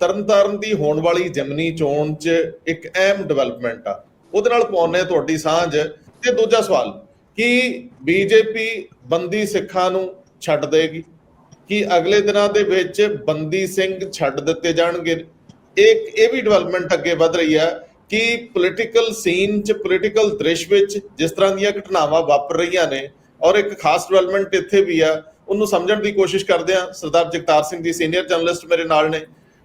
ਤਰਨਤਾਰਨ ਦੀ ਹੋਣ ਵਾਲੀ ਜਮਨੀ ਚੋਣ 'ਚ ਇੱਕ ਅਹਿਮ ਡਿਵੈਲਪਮੈਂਟ ਆ। ਉਹਦੇ ਨਾਲ ਪਾਉਣੇ ਤੁਹਾਡੀ ਸਾਂਝ। ਤੇ ਦੂਜਾ ਸਵਾਲ, ਕਿ ਬੀਜੇਪੀ ਬੰਦੀ ਸਿੱਖਾਂ ਨੂੰ ਛੱਡ ਦੇਗੀ? ਕਿ ਅਗਲੇ ਦਿਨਾਂ ਦੇ ਵਿੱਚ ਬੰਦੀ ਸਿੰਘ ਛੱਡ ਦਿੱਤੇ ਜਾਣਗੇ? ਇੱਕ ਇਹ ਵੀ ਡਿਵੈਲਪਮੈਂਟ ਅੱਗੇ ਵਧ ਰਹੀ ਹੈ ਕਿ ਪੋਲੀਟੀਕਲ ਸੀਨ 'ਚ ਪੋਲੀਟੀਕਲ ਦ੍ਰਿਸ਼ ਵਿੱਚ ਜਿਸ ਤਰ੍ਹਾਂ ਦੀਆਂ ਘਟਨਾਵਾਂ ਵਾਪਰ ਰਹੀਆਂ ਨੇ ਔਰ ਇੱਕ ਖਾਸ ਡਿਵੈਲਪਮੈਂਟ ਇੱਥੇ ਵੀ ਆ, ਉਹਨੂੰ ਸਮਝਣ ਦੀ ਕੋਸ਼ਿਸ਼ ਕਰਦੇ ਆ। ਸਰਦਾਰ ਜਗਤਾਰ ਸਿੰਘ ਜੀ ਸੀਨੀਅਰ ਜਰਨਲਿਸਟ ਮੇਰੇ ਨਾਲ ਨੇ।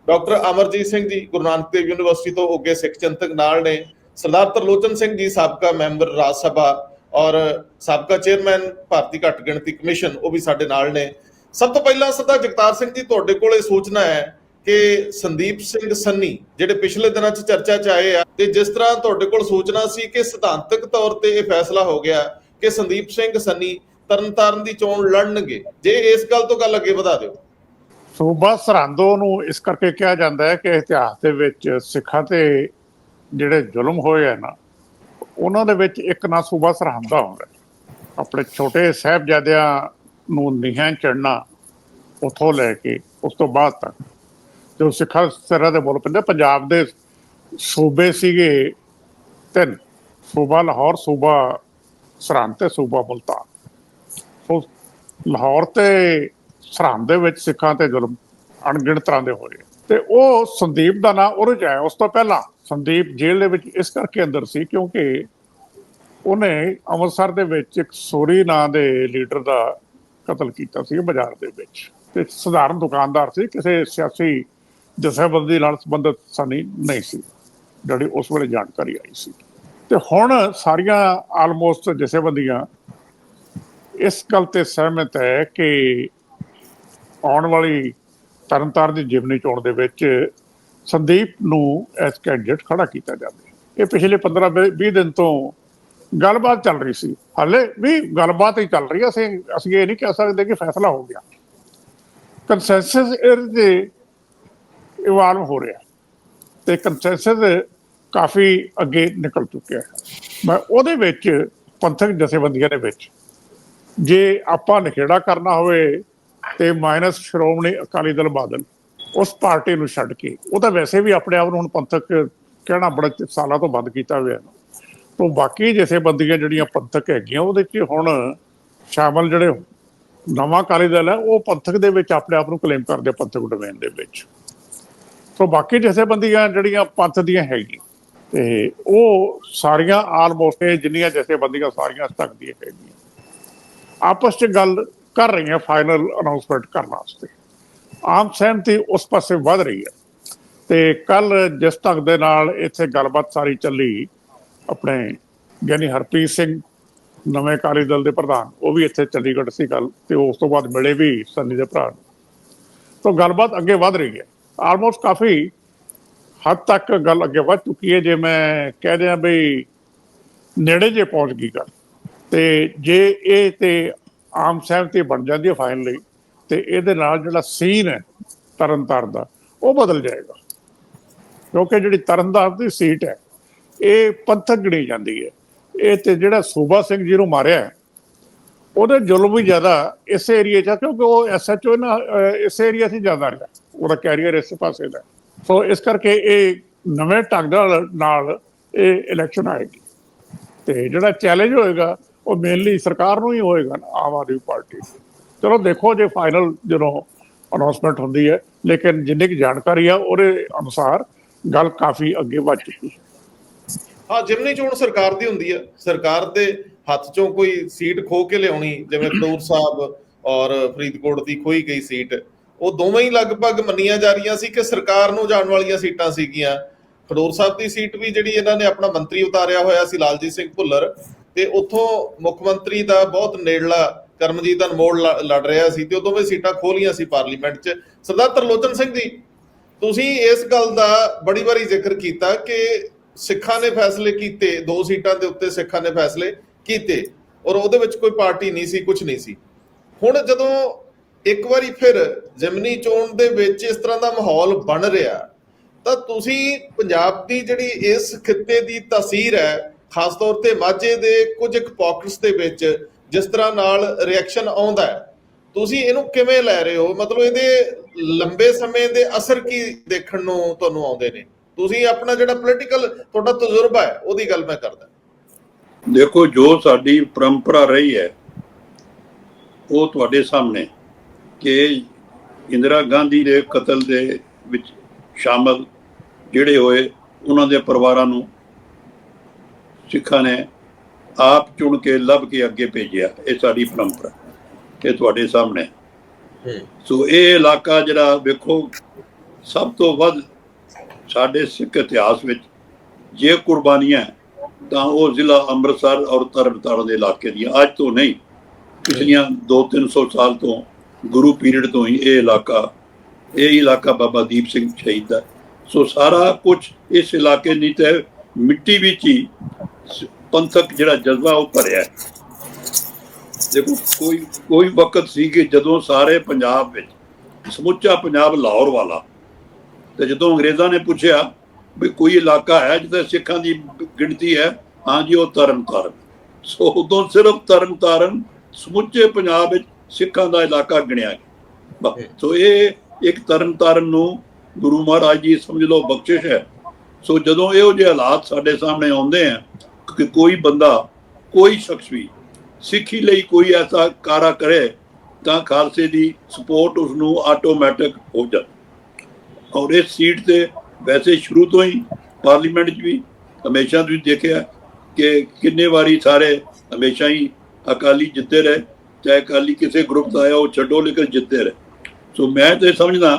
ਡਾਕਟਰ ਅਮਰਜੀਤ ਸਿੰਘ ਜੀ ਗੁਰੂ ਨਾਨਕ ਦੇਵ ਯੂਨੀਵਰਸਿਟੀ ਤੋਂ ਉੱਗੇ ਸਿੱਖ ਚਿੰਤਕ ਨਾਲ ਨੇ। ਸਰਦਾਰ ਤਰਲੋਚਨ ਸਿੰਘ ਜੀ ਸਾਬਕਾ ਮੈਂਬਰ ਰਾਜ ਸਭਾ ਔਰ ਸਾਬਕਾ ਚੇਅਰਮੈਨ ਭਾਰਤੀ ਘੱਟ ਗਿਣਤੀ ਕਮਿਸ਼ਨ ਉਹ ਵੀ ਸਾਡੇ ਨਾਲ ਨੇ। ਸਭ ਤੋਂ ਪਹਿਲਾਂ ਸਰਦਾਰ ਜਗਤਾਰ ਸਿੰਘ ਜੀ, ਤੁਹਾਡੇ ਕੋਲ ਇਹ ਸੂਚਨਾ ਹੈ ਕਿ ਸੰਦੀਪ ਸਿੰਘ ਸੰਨੀ ਜਿਹੜੇ ਪਿਛਲੇ ਦਿਨਾਂ 'ਚ ਚਰਚਾ 'ਚ ਆਏ ਆ ਤੇ ਜਿਸ ਤਰ੍ਹਾਂ ਤੁਹਾਡੇ ਕੋਲ ਸੋਚਣਾ ਸੀ ਕਿ ਸਿਧਾਂਤਕ ਤੌਰ ਤੇ ਇਹ ਫੈਸਲਾ ਹੋ ਗਿਆ ਕਿ ਸੰਦੀਪ ਸਿੰਘ ਸੰਨੀ ਤਰਨਤਾਰਨ ਦੀ ਚੋਣ ਲੜਨਗੇ। ਜੇ ਇਸ ਗੱਲ ਤੋਂ ਗੱਲ ਅੱਗੇ ਵਧਾ ਦਿਓ। ਸੂਬਾ ਸਰਹੰਦੋਂ ਨੂੰ ਇਸ ਕਰਕੇ ਕਿਹਾ ਜਾਂਦਾ ਹੈ ਕਿ ਇਤਿਹਾਸ ਦੇ ਵਿੱਚ ਸਿੱਖਾਂ ਤੇ ਜਿਹੜੇ ਜ਼ੁਲਮ ਹੋਏ ਆ ਨਾ, ਉਹਨਾਂ ਦੇ ਵਿੱਚ ਇੱਕ ਨਾ ਸੂਬਾ ਸਰਹੰਦ ਦਾ ਆਉਂਦਾ ਆਪਣੇ ਛੋਟੇ ਸਾਹਿਬਜ਼ਾਦਿਆਂ ਨੂੰ ਨਿਹਾਂ ਚੜਨਾ ਉਥੋਂ ਲੈ ਕੇ ਉਸ ਤੋਂ ਬਾਅਦ ਤੱਕ। ਜੋ ਸਿੱਖਾਂ ਸਿਰਾਂ ਦੇ ਬੋਲ ਪੈਂਦੇ, ਪੰਜਾਬ ਦੇ ਸੂਬੇ ਸੀਗੇ ਤਿੰਨ, ਸੂਬਾ ਲਾਹੌਰ, ਸੂਬਾ ਸਰਹੰਦ ਤੇ ਸੂਬਾ ਮੁਲਤਾਨ। ਸੋ ਲਾਹੌਰ ਤੇ ਸਰਹੰਦ ਦੇ ਵਿੱਚ ਸਿੱਖਾਂ ਤੇ ਜ਼ੁਲਮ ਅਣਗਿਣਤ ਤਰ੍ਹਾਂ ਦੇ ਹੋਏ ਤੇ ਉਹ ਸੰਦੀਪ ਦਾ ਨਾਂ ਉਹਦੇ ਚ ਆਇਆ, ਉਸ ਤੋਂ ਪਹਿਲਾਂ ਸੰਦੀਪ ਜੇਲ੍ਹ ਦੇ ਵਿੱਚ ਇਸ ਕਰਕੇ ਅੰਦਰ ਸੀ ਕਿਉਂਕਿ ਉਹਨੇ ਅੰਮ੍ਰਿਤਸਰ ਦੇ ਵਿੱਚ ਇੱਕ ਸੋਰੀ ਨਾਂ ਦੇ ਲੀਡਰ ਦਾ ਕਤਲ ਕੀਤਾ ਸੀ ਬਾਜ਼ਾਰ ਦੇ ਵਿੱਚ। ਤੇ ਸਧਾਰਨ ਦੁਕਾਨਦਾਰ ਸੀ, ਕਿਸੇ ਸਿਆਸੀ ਜਥੇਬੰਦੀ ਨਾਲ ਸੰਬੰਧਿਤ ਸਨੀ ਨਹੀਂ ਸੀ। ਜਿਹੜੀ ਉਸ ਵੇਲੇ ਜਾਣਕਾਰੀ ਆਈ ਸੀ। ਤੇ ਹੁਣ ਸਾਰੀਆਂ ਆਲਮੋਸਟ ਜਥੇਬੰਦੀਆਂ ਇਸ ਗੱਲ ਤੇ ਸਹਿਮਤ ਹੈ ਕਿ ਆਉਣ ਵਾਲੀ ਤਰਨਤਾਰਨ ਦੀ ਜਿਮਨੀ ਚੋਣ ਦੇ ਵਿੱਚ ਸੰਦੀਪ ਨੂੰ ਐਸ ਕੈਂਡੀਡੇਟ ਖੜਾ ਕੀਤਾ ਜਾਵੇ ਇਹ ਪਿਛਲੇ 15 20 ਦਿਨ ਤੋਂ ਗੱਲਬਾਤ ਚੱਲ ਰਹੀ ਸੀ। ਹਾਲੇ ਵੀ ਗੱਲਬਾਤ ਹੀ ਚੱਲ ਰਹੀ ਹੈ ਅਸੀਂ ਅਸੀਂ ਇਹ ਨਹੀਂ ਕਹਿ ਸਕਦੇ ਕਿ ਫੈਸਲਾ ਹੋ ਗਿਆ। ਕੰਸੈਂਸਸ ਇਹਦੇ ਇਵਾਲਵ ਹੋ ਰਿਹਾ ਤੇ ਕੰਸੈਂਸਸ ਕਾਫੀ ਅੱਗੇ ਨਿਕਲ ਚੁੱਕਿਆ ਹੈ। ਮੈਂ ਉਹਦੇ ਵਿੱਚ ਪੰਥਕ ਜਥੇਬੰਦੀਆਂ ਦੇ ਵਿੱਚ ਜੇ ਆਪਾਂ ਨਿਖੇੜਾ ਕਰਨਾ ਹੋਵੇ ਤੇ ਮਾਈਨਸ ਸ਼੍ਰੋਮਣੀ ਅਕਾਲੀ ਦਲ ਬਾਦਲ, ਉਸ ਪਾਰਟੀ ਨੂੰ ਛੱਡ ਕੇ। ਉਹ ਤਾਂ ਵੈਸੇ ਵੀ ਆਪਣੇ ਆਪ ਨੂੰ ਹੁਣ ਪੰਥਕ ਕਹਿਣਾ ਬੜਾ ਸਾਲਾਂ ਤੋਂ ਬੰਦ ਕੀਤਾ ਹੋਇਆ। ਹੈ ਤੋਂ ਬਾਕੀ ਜਥੇਬੰਦੀਆਂ ਜਿਹੜੀਆਂ ਪੰਥਕ ਹੈਗੀਆਂ, ਉਹਦੇ 'ਚ ਹੁਣ ਸ਼ਾਮਲ ਜਿਹੜੇ ਨਵਾਂ ਅਕਾਲੀ ਦਲ ਹੈ, ਉਹ ਪੰਥਕ ਦੇ ਵਿੱਚ ਆਪਣੇ ਆਪ ਨੂੰ ਕਲੇਮ ਕਰਦੇ ਪੰਥਕ ਡੋਮੇਨ ਦੇ ਵਿੱਚ। ਸੋ ਬਾਕੀ ਜਥੇਬੰਦੀਆਂ ਜਿਹੜੀਆਂ ਪੰਥ ਦੀਆਂ ਹੈਗੀਆਂ, ਤੇ ਉਹ ਸਾਰੀਆਂ ਆਲਮੋਸਟ ਜਿੰਨੀਆਂ ਜਥੇਬੰਦੀਆਂ ਸਾਰੀਆਂ ਤੱਕ ਦੀਆਂ ਹੈਗੀਆਂ। ਆਪਸ 'ਚ ਗੱਲ ਕਰ ਰਹੀਆਂ ਫਾਈਨਲ ਅਨਾਉਂਸਮੈਂਟ ਕਰਨ ਵਾਸਤੇ। ਆਮ ਸਹਿਮਤੀ ਉਸ ਪਾਸੇ ਵੱਧ ਰਹੀ ਹੈ। ਤੇ ਕੱਲ ਜਿਸ ਤੱਕ ਦੇ ਨਾਲ ਇੱਥੇ ਗੱਲਬਾਤ ਸਾਰੀ ਚੱਲੀ, ਆਪਣੇ ਗਿਆਨੀ ਹਰਪ੍ਰੀਤ ਸਿੰਘ, ਨਵੇਂ ਅਕਾਲੀ ਦਲ ਦੇ ਪ੍ਰਧਾਨ, ਉਹ ਵੀ ਇੱਥੇ ਚੰਡੀਗੜ੍ਹ ਸੀ ਕੱਲ ਤੇ ਉਸ ਤੋਂ ਬਾਅਦ ਮਿਲੇ ਵੀ ਸੰਨੀ ਦੇ ਭਰਾ ਨੂੰ। ਤੋਂ ਗੱਲਬਾਤ ਅੱਗੇ ਵੱਧ ਰਹੀ ਹੈ। ਆਲਮੋਸਟ ਕਾਫੀ ਹੱਦ ਤੱਕ ਗੱਲ ਅੱਗੇ ਵੱਧ ਚੁੱਕੀ ਹੈ, ਜੇ ਮੈਂ ਕਹਿ ਦਿਆਂ ਵੀ ਨੇੜੇ ਜੇ ਪਹੁੰਚ ਗਈ ਗੱਲ। ਤੇ ਜੇ ਇਹ ਤੇ ਆਮ ਸਹਿਮਤੀ ਬਣ ਜਾਂਦੀ ਹੈ ਫਾਈਨਲੀ ਤੇ ਇਹਦੇ ਨਾਲ ਜਿਹੜਾ ਸੀਨ ਹੈ ਤਰਨਤਾਰਨ ਦਾ ਉਹ ਬਦਲ ਜਾਏਗਾ। ਕਿਉਂਕਿ ਜਿਹੜੀ ਤਰਨਤਾਰਨ ਦੀ ਸੀਟ ਹੈ ਇਹ ਪੰਥਕ ਗਿਣੀ ਜਾਂਦੀ ਹੈ। ਇਹ ਤੇ ਜਿਹੜਾ ਸੂਬਾ ਸਿੰਘ ਜੀ ਨੂੰ ਮਾਰਿਆ ਉਹਦੇ ਜ਼ੁਲਮ ਵੀ ਜ਼ਿਆਦਾ ਇਸ ਏਰੀਏ 'ਚ ਆ ਕਿਉਂਕਿ ਉਹ ਐਸਐਚਓ ਨਾ ਅਹ, ਇਸ ਏਰੀਆ 'ਚ ਹੀ ਜ਼ਿਆਦਾ ਰਿਹਾ। ਉਹਦਾ ਕੈਰੀਅਰ ਇਸ ਪਾਸੇ ਦਾ ਸੋ ਇਸ ਕਰਕੇ ਇਹ ਨਵੇਂ ਢੰਗ ਨਾਲ ਨਾਲ ਇਹ ਇਲੈਕਸ਼ਨ ਆਏਗੀ। ਤੇ ਜਿਹੜਾ ਚੈਲੰਜ ਹੋਏਗਾ ਉਹ ਮੇਨਲੀ ਸਰਕਾਰ ਨੂੰ ਹੀ ਹੋਏਗਾ ਨਾ, ਆਮ ਆਦਮੀ ਪਾਰਟੀ ਚਲੋ ਦੇਖੋ ਜੇ ਫਾਈਨਲ ਜਦੋਂ ਅਨਾਉਂਸਮੈਂਟ ਹੁੰਦੀ ਹੈ ਲੇਕਿਨ ਜਿੰਨੀ ਕੁ ਜਾਣਕਾਰੀ ਆ ਉਹਦੇ ਅਨੁਸਾਰ ਗੱਲ ਕਾਫੀ ਅੱਗੇ ਵੱਧ ਚੁੱਕੀ ਹੈ। ਹਾਂ ਜਿਮਨੀ ਚੋਣ ਸਰਕਾਰ ਦੀ ਹੁੰਦੀ ਹੈ ਸਰਕਾਰ ਦੇ ਹੱਥ ਚੋਂ ਕੋਈ ਸੀਟ ਖੋ ਕੇ ਲਿਆਉਣੀ ਜਿਵੇਂ ਖਡੂਰ ਸਾਹਿਬ ਔਰ ਫਰੀਦਕੋਟ ਦੀ ਖੋਈ ਗਈ ਸੀਟ ਉਹ ਦੋਵੇਂ ਹੀ ਲਗਭਗ ਮੰਨੀਆਂ ਜਾ ਰਹੀਆਂ ਸੀ ਕਿ ਸਰਕਾਰ ਨੂੰ ਜਾਣ ਵਾਲੀਆਂ ਸੀਟਾਂ ਸੀਗੀਆਂ। ਖਡੂਰ ਸਾਹਿਬ ਦੀ ਸੀਟ ਵੀ ਜਿਹੜੀ ਇਹਨਾਂ ਨੇ ਆਪਣਾ ਮੰਤਰੀ ਉਤਾਰਿਆ ਹੋਇਆ ਸੀ ਲਾਲਜੀਤ ਸਿੰਘ ਭੁੱਲਰ ਤੇ ਉੱਥੋਂ ਮੁੱਖ ਮੰਤਰੀ ਦਾ ਬਹੁਤ ਨੇੜਲਾ ਕਰਮਜੀਤ ਅਨਮੋਲ ਲੜ ਰਿਹਾ ਸੀ ਤੇ ਉਹ ਦੋਵੇਂ ਸੀਟਾਂ ਖੋਲੀਆਂ ਸੀ ਪਾਰਲੀਮੈਂਟ 'ਚ। ਸਰਦਾਰ ਤਰਲੋਚਨ ਸਿੰਘ ਜੀ, ਤੁਸੀਂ ਇਸ ਗੱਲ ਦਾ ਬੜੀ ਵਾਰੀ ਜ਼ਿਕਰ ਕੀਤਾ ਕਿ ਸਿੱਖਾਂ ਨੇ ਫੈਸਲੇ ਕੀਤੇ, ਦੋ ਸੀਟਾਂ ਦੇ ਉੱਤੇ ਸਿੱਖਾਂ ਨੇ ਫੈਸਲੇ ਕੀਤੇ ਔਰ ਉਹਦੇ ਵਿੱਚ ਕੋਈ ਪਾਰਟੀ ਨਹੀਂ ਸੀ ਕੁਝ ਨਹੀਂ ਸੀ। ਹੁਣ ਜਦੋਂ ਇੱਕ ਵਾਰੀ ਫਿਰ ਜਿਮਨੀ ਚੋਣ ਦੇ ਵਿੱਚ ਇਸ ਤਰ੍ਹਾਂ ਦਾ ਮਾਹੌਲ ਬਣ ਰਿਹਾ, ਤਾਂ ਤੁਸੀਂ ਪੰਜਾਬ ਦੀ ਜਿਹੜੀ ਇਸ ਖਿੱਤੇ ਦੀ ਤਾਸੀਰ ਹੈ ਖਾਸ ਤੌਰ ਤੇ ਮਾਝੇ ਦੇ ਕੁਝ ਇੱਕ ਪਾਕਟਸ ਦੇ ਵਿੱਚ ਜਿਸ ਤਰ੍ਹਾਂ ਨਾਲ ਰਿਐਕਸ਼ਨ ਆਉਂਦਾ ਹੈ। ਤੁਸੀਂ ਇਹਨੂੰ ਕਿਵੇਂ ਲੈ ਰਹੇ ਹੋ? ਮਤਲਬ ਇਹਦੇ ਲੰਬੇ ਸਮੇਂ ਦੇ ਅਸਰ ਕੀ ਦੇਖਣ ਨੂੰ ਤੁਹਾਨੂੰ ਆਉਂਦੇ ਨੇ? ਤੁਸੀਂ ਆਪਣਾ ਜਿਹੜਾ ਪੋਲੀਟੀਕਲ ਤੁਹਾਡਾ ਤਜਰਬਾ ਹੈ, ਉਹਦੀ ਗੱਲ ਮੈਂ ਕਰਦਾ। ਦੇਖੋ, ਜੋ ਸਾਡੀ ਪਰੰਪਰਾ ਰਹੀ ਹੈ, ਉਹ ਤੁਹਾਡੇ ਸਾਹਮਣੇ ਕਿ ਇੰਦਰਾ ਗਾਂਧੀ ਦੇ ਕਤਲ ਦੇ ਵਿੱਚ ਸ਼ਾਮਲ ਜਿਹੜੇ ਹੋਏ, ਉਹਨਾਂ ਦੇ ਪਰਿਵਾਰਾਂ ਨੂੰ ਸਿੱਖਾਂ ਨੇ ਆਪ ਚੁਣ ਕੇ ਲੱਭ ਕੇ ਅੱਗੇ ਭੇਜਿਆ। ਇਹ ਸਾਡੀ ਪਰੰਪਰਾ। ਇਹ ਤੁਹਾਡੇ ਸਾਹਮਣੇ। ਹੂੰ। ਸੋ ਇਹ ਇਲਾਕਾ ਜਿਹੜਾ ਵੇਖੋ ਸਭ ਤੋਂ ਵੱਧ ਸਾਡੇ ਸਿੱਖ ਇਤਿਹਾਸ ਵਿੱਚ ਜੇ ਕੁਰਬਾਨੀਆਂ ਤਾਂ ਉਹ ਜ਼ਿਲ੍ਹਾ ਅੰਮ੍ਰਿਤਸਰ ਔਰ ਤਰਨਤਾਰਨ ਦੇ ਇਲਾਕੇ ਦੀਆਂ। ਅੱਜ ਤੋਂ ਨਹੀਂ ਪਿਛਲੀਆਂ 2-300 ਸਾਲ ਤੋਂ ਗੁਰੂ ਪੀਰੀਅਡ ਤੋਂ ਹੀ ਇਹ ਇਲਾਕਾ ਇਹ ਇਲਾਕਾ ਬਾਬਾ ਦੀਪ ਸਿੰਘ ਸ਼ਹੀਦ ਦਾ ਸੋ ਸਾਰਾ ਕੁਝ ਇਸ ਇਲਾਕੇ ਨਹੀਂ ਤੇ ਮਿੱਟੀ ਵਿੱਚ ਹੀ ਪੰਥਕ ਜਿਹੜਾ ਜਜ਼ਬਾ ਉਹ ਭਰਿਆ ਦੇਖੋ, ਕੋਈ ਕੋਈ ਵਕਤ ਸੀ ਕਿ ਜਦੋਂ ਸਾਰੇ ਪੰਜਾਬ ਵਿੱਚ, ਸਮੁੱਚਾ ਪੰਜਾਬ ਲਾਹੌਰ ਵਾਲਾ, ਤੇ ਜਦੋਂ ਅੰਗਰੇਜ਼ਾਂ ਨੇ ਪੁੱਛਿਆ ਵੀ ਕੋਈ ਇਲਾਕਾ ਹੈ ਜਿੱਥੇ ਸਿੱਖਾਂ ਦੀ ਗਿਣਤੀ ਹੈ ਹਾਂਜੀ ਉਹ ਤਰਨਤਾਰਨ। ਸੋ ਉਦੋਂ ਸਿਰਫ ਤਰਨਤਾਰਨ ਸਮੁੱਚੇ ਪੰਜਾਬ ਵਿੱਚ ਸਿੱਖਾਂ ਦਾ ਇਲਾਕਾ ਗਿਣਿਆ ਗਿਆ। ਸੋ ਇਹ ਇੱਕ ਤਰਨ ਤਾਰਨ ਨੂੰ ਗੁਰੂ ਮਹਾਰਾਜ ਜੀ ਸਮਝ ਲਓ ਬਖਸ਼ਿਸ਼ ਹੈ। ਸੋ ਜਦੋਂ ਇਹੋ ਜਿਹੇ ਹਾਲਾਤ ਸਾਡੇ ਸਾਹਮਣੇ ਆਉਂਦੇ ਆ ਕਿ ਕੋਈ ਬੰਦਾ, ਕੋਈ ਸ਼ਖਸ ਵੀ ਸਿੱਖੀ ਲਈ ਕੋਈ ਐਸਾ ਕਾਰਾ ਕਰੇ, ਤਾਂ ਖਾਲਸੇ ਦੀ ਸਪੋਰਟ ਉਸ ਨੂੰ ਆਟੋਮੈਟਿਕ ਹੋ ਜਾਂਦੀ ਔਰ ਇਸ ਸੀਟ ਤੇ ਵੈਸੇ ਸ਼ੁਰੂ ਤੋਂ ਹੀ ਪਾਰਲੀਮੈਂਟ 'ਚ ਵੀ ਹਮੇਸ਼ਾ ਤੁਸੀਂ ਦੇਖਿਆ ਕਿ ਕਿੰਨੇ ਵਾਰੀ ਸਾਰੇ ਹਮੇਸ਼ਾ ਹੀ ਅਕਾਲੀ ਜਿੱਤੇ ਰਹੇ, ਚਾਹੇ ਅਕਾਲੀ ਕਿਸੇ ਗਰੁੱਪ ਦਾ ਆਇਆ, ਉਹ ਛੱਡੋ, ਲੇਕਿਨ ਜਿੱਤੇ ਰਹੇ। ਸੋ ਮੈਂ ਤੇ ਸਮਝਦਾ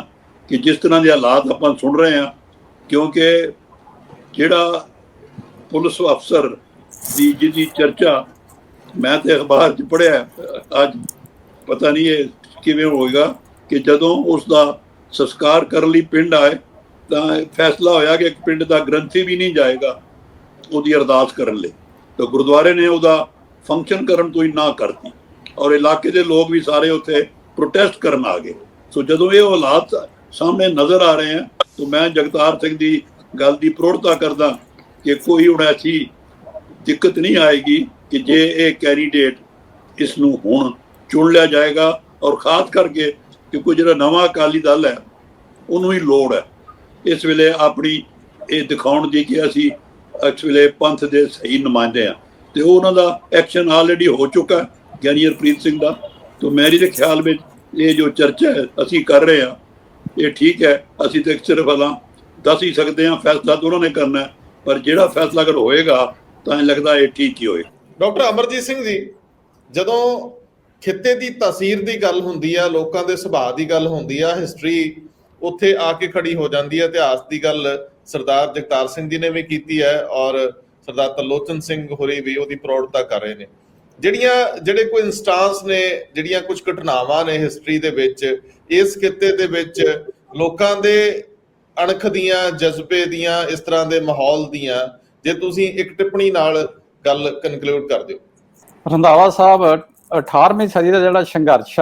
ਕਿ ਜਿਸ ਤਰ੍ਹਾਂ ਦੇ ਹਾਲਾਤ ਆਪਾਂ ਸੁਣ ਰਹੇ ਹਾਂ, ਕਿਉਂਕਿ ਜਿਹੜਾ ਪੁਲਿਸ ਅਫਸਰ ਦੀ ਜਿਹਦੀ ਚਰਚਾ ਮੈਂ ਤੇ ਅਖਬਾਰ 'ਚ ਪੜਿਆ ਅੱਜ ਪਤਾ ਨਹੀਂ ਇਹ ਕਿਵੇਂ ਹੋਏਗਾ ਕਿ ਜਦੋਂ ਉਸ ਦਾ ਸੰਸਕਾਰ ਕਰਨ ਲਈ ਪਿੰਡ ਆਏ, ਤਾਂ ਫੈਸਲਾ ਹੋਇਆ ਕਿ ਇੱਕ ਪਿੰਡ ਦਾ ਗ੍ਰੰਥੀ ਵੀ ਨਹੀਂ ਜਾਏਗਾ ਉਹਦੀ ਅਰਦਾਸ ਕਰਨ ਲਈ। ਤਾਂ ਗੁਰਦੁਆਰੇ ਨੇ ਉਹਦਾ ਫੰਕਸ਼ਨ ਕਰਨ ਤੋਂ ਹੀ ਨਾ ਕਰਤੀ ਔਰ ਇਲਾਕੇ ਦੇ ਲੋਕ ਵੀ ਸਾਰੇ ਉੱਥੇ ਪ੍ਰੋਟੈਸਟ ਕਰਨ ਆ ਗਏ। ਸੋ ਜਦੋਂ ਇਹ ਹਾਲਾਤ ਸਾਹਮਣੇ ਨਜ਼ਰ ਆ ਰਹੇ ਹਨ ਤਾਂ ਮੈਂ ਜਗਤਾਰ ਸਿੰਘ ਦੀ ਗੱਲ ਦੀ ਪ੍ਰੋੜਤਾ ਕਰਦਾ ਕਿ ਕੋਈ ਹੁਣ ਐਸੀ ਦਿੱਕਤ ਨਹੀਂ ਆਏਗੀ ਕਿ ਜੇ ਇਹ ਕੈਂਡੀਡੇਟ ਇਸ ਨੂੰ ਹੁਣ ਚੁਣ ਲਿਆ ਜਾਏਗਾ ਔਰ ਖਾਸ ਕਰਕੇ ਕਿਉਂਕਿ ਜਿਹੜਾ ਨਵਾਂ ਅਕਾਲੀ ਦਲ ਹੈ ਉਹਨੂੰ ਹੀ ਲੋੜ ਹੈ। ਇਸ ਵੇਲੇ ਆਪਣੀ ਇਹ ਦਿਖਾਉਣ ਦੀ ਕਿ ਅਸੀਂ ਇਸ ਵੇਲੇ ਪੰਥ ਦੇ ਸਹੀ ਨੁਮਾਇੰਦੇ ਆ ਤੇ ਉਹ ਉਹਨਾਂ ਦਾ ਐਕਸ਼ਨ ਆਲਰੇਡੀ ਹੋ ਚੁੱਕਾ ਗਿਆਨੀ ਹਰਪ੍ਰੀਤ ਸਿੰਘ ਦਾ। ਤੋਂ ਮੇਰੀ ਦੇ ਖਿਆਲ ਵਿੱਚ ਇਹ ਜੋ ਚਰਚਾ ਹੈ ਅਸੀਂ ਕਰ ਰਹੇ ਹਾਂ ਇਹ ਠੀਕ ਹੈ ਅਸੀਂ ਤਾਂ ਸਿਰਫ ਹਲਾਂ ਦੱਸ ਹੀ ਸਕਦੇ ਹਾਂ ਫੈਸਲਾ ਤਾਂ ਉਹਨਾਂ ਨੇ ਕਰਨਾ ਹੈ, ਪਰ ਜਿਹੜਾ ਫੈਸਲਾ ਅਗਰ ਹੋਏਗਾ, ਤਾਂ ਇਹ ਲੱਗਦਾ ਇਹ ਠੀਕ ਹੀ ਹੋਏ ਡਾਕਟਰ ਅਮਰਜੀਤ ਸਿੰਘ ਜੀ, ਜਦੋਂ ਖਿੱਤੇ ਦੀ ਤਾਸੀਰ ਦੀ ਗੱਲ ਹੁੰਦੀ ਆ, ਲੋਕਾਂ ਦੇ ਸੁਭਾਅ ਦੀ ਗੱਲ ਹੁੰਦੀ ਆ ਹਿਸਟਰੀ ਉੱਥੇ ਆ ਕੇ ਖੜੀ ਹੋ ਜਾਂਦੀ ਹੈ ਇਤਿਹਾਸ ਦੀ ਗੱਲ ਸਰਦਾਰ ਜਗਤਾਰ ਸਿੰਘ ਜੀ ਨੇ ਵੀ ਕੀਤੀ ਹੈ ਔਰ ਸਰਦਾਰ ਤਲੋਚਨ ਸਿੰਘ ਹੋਰੀ ਵੀ ਉਹਦੀ ਪ੍ਰੋੜਤਾ ਕਰ ਰਹੇ ਨੇ। ਜਿਹੜੀਆਂ, ਜਿਹੜੇ ਕੋਈ ਇੰਸਟਾਂਸ ਨੇ, ਜਿਹੜੀਆਂ ਕੁਝ ਘਟਨਾਵਾਂ ਨੇ ਹਿਸਟਰੀ ਦੇ ਵਿੱਚ, ਇਸ ਖਿੱਤੇ ਦੇ ਵਿੱਚ ਲੋਕਾਂ ਦੇ ਅਣਖ ਦੀਆਂ, ਜਜ਼ਬੇ ਦੀਆਂ, ਇਸ ਤਰ੍ਹਾਂ ਦੇ ਮਾਹੌਲ ਦੀਆਂ, ਜੇ ਤੁਸੀਂ ਇੱਕ ਟਿੱਪਣੀ ਨਾਲ ਗੱਲ ਕਨਕਲੂਡ ਕਰ ਦਿਓ। ਰੰਧਾਵਾ ਸਾਹਿਬ 18ਵੀਂ ਸਦੀ ਦਾ ਜਿਹੜਾ ਸੰਘਰਸ਼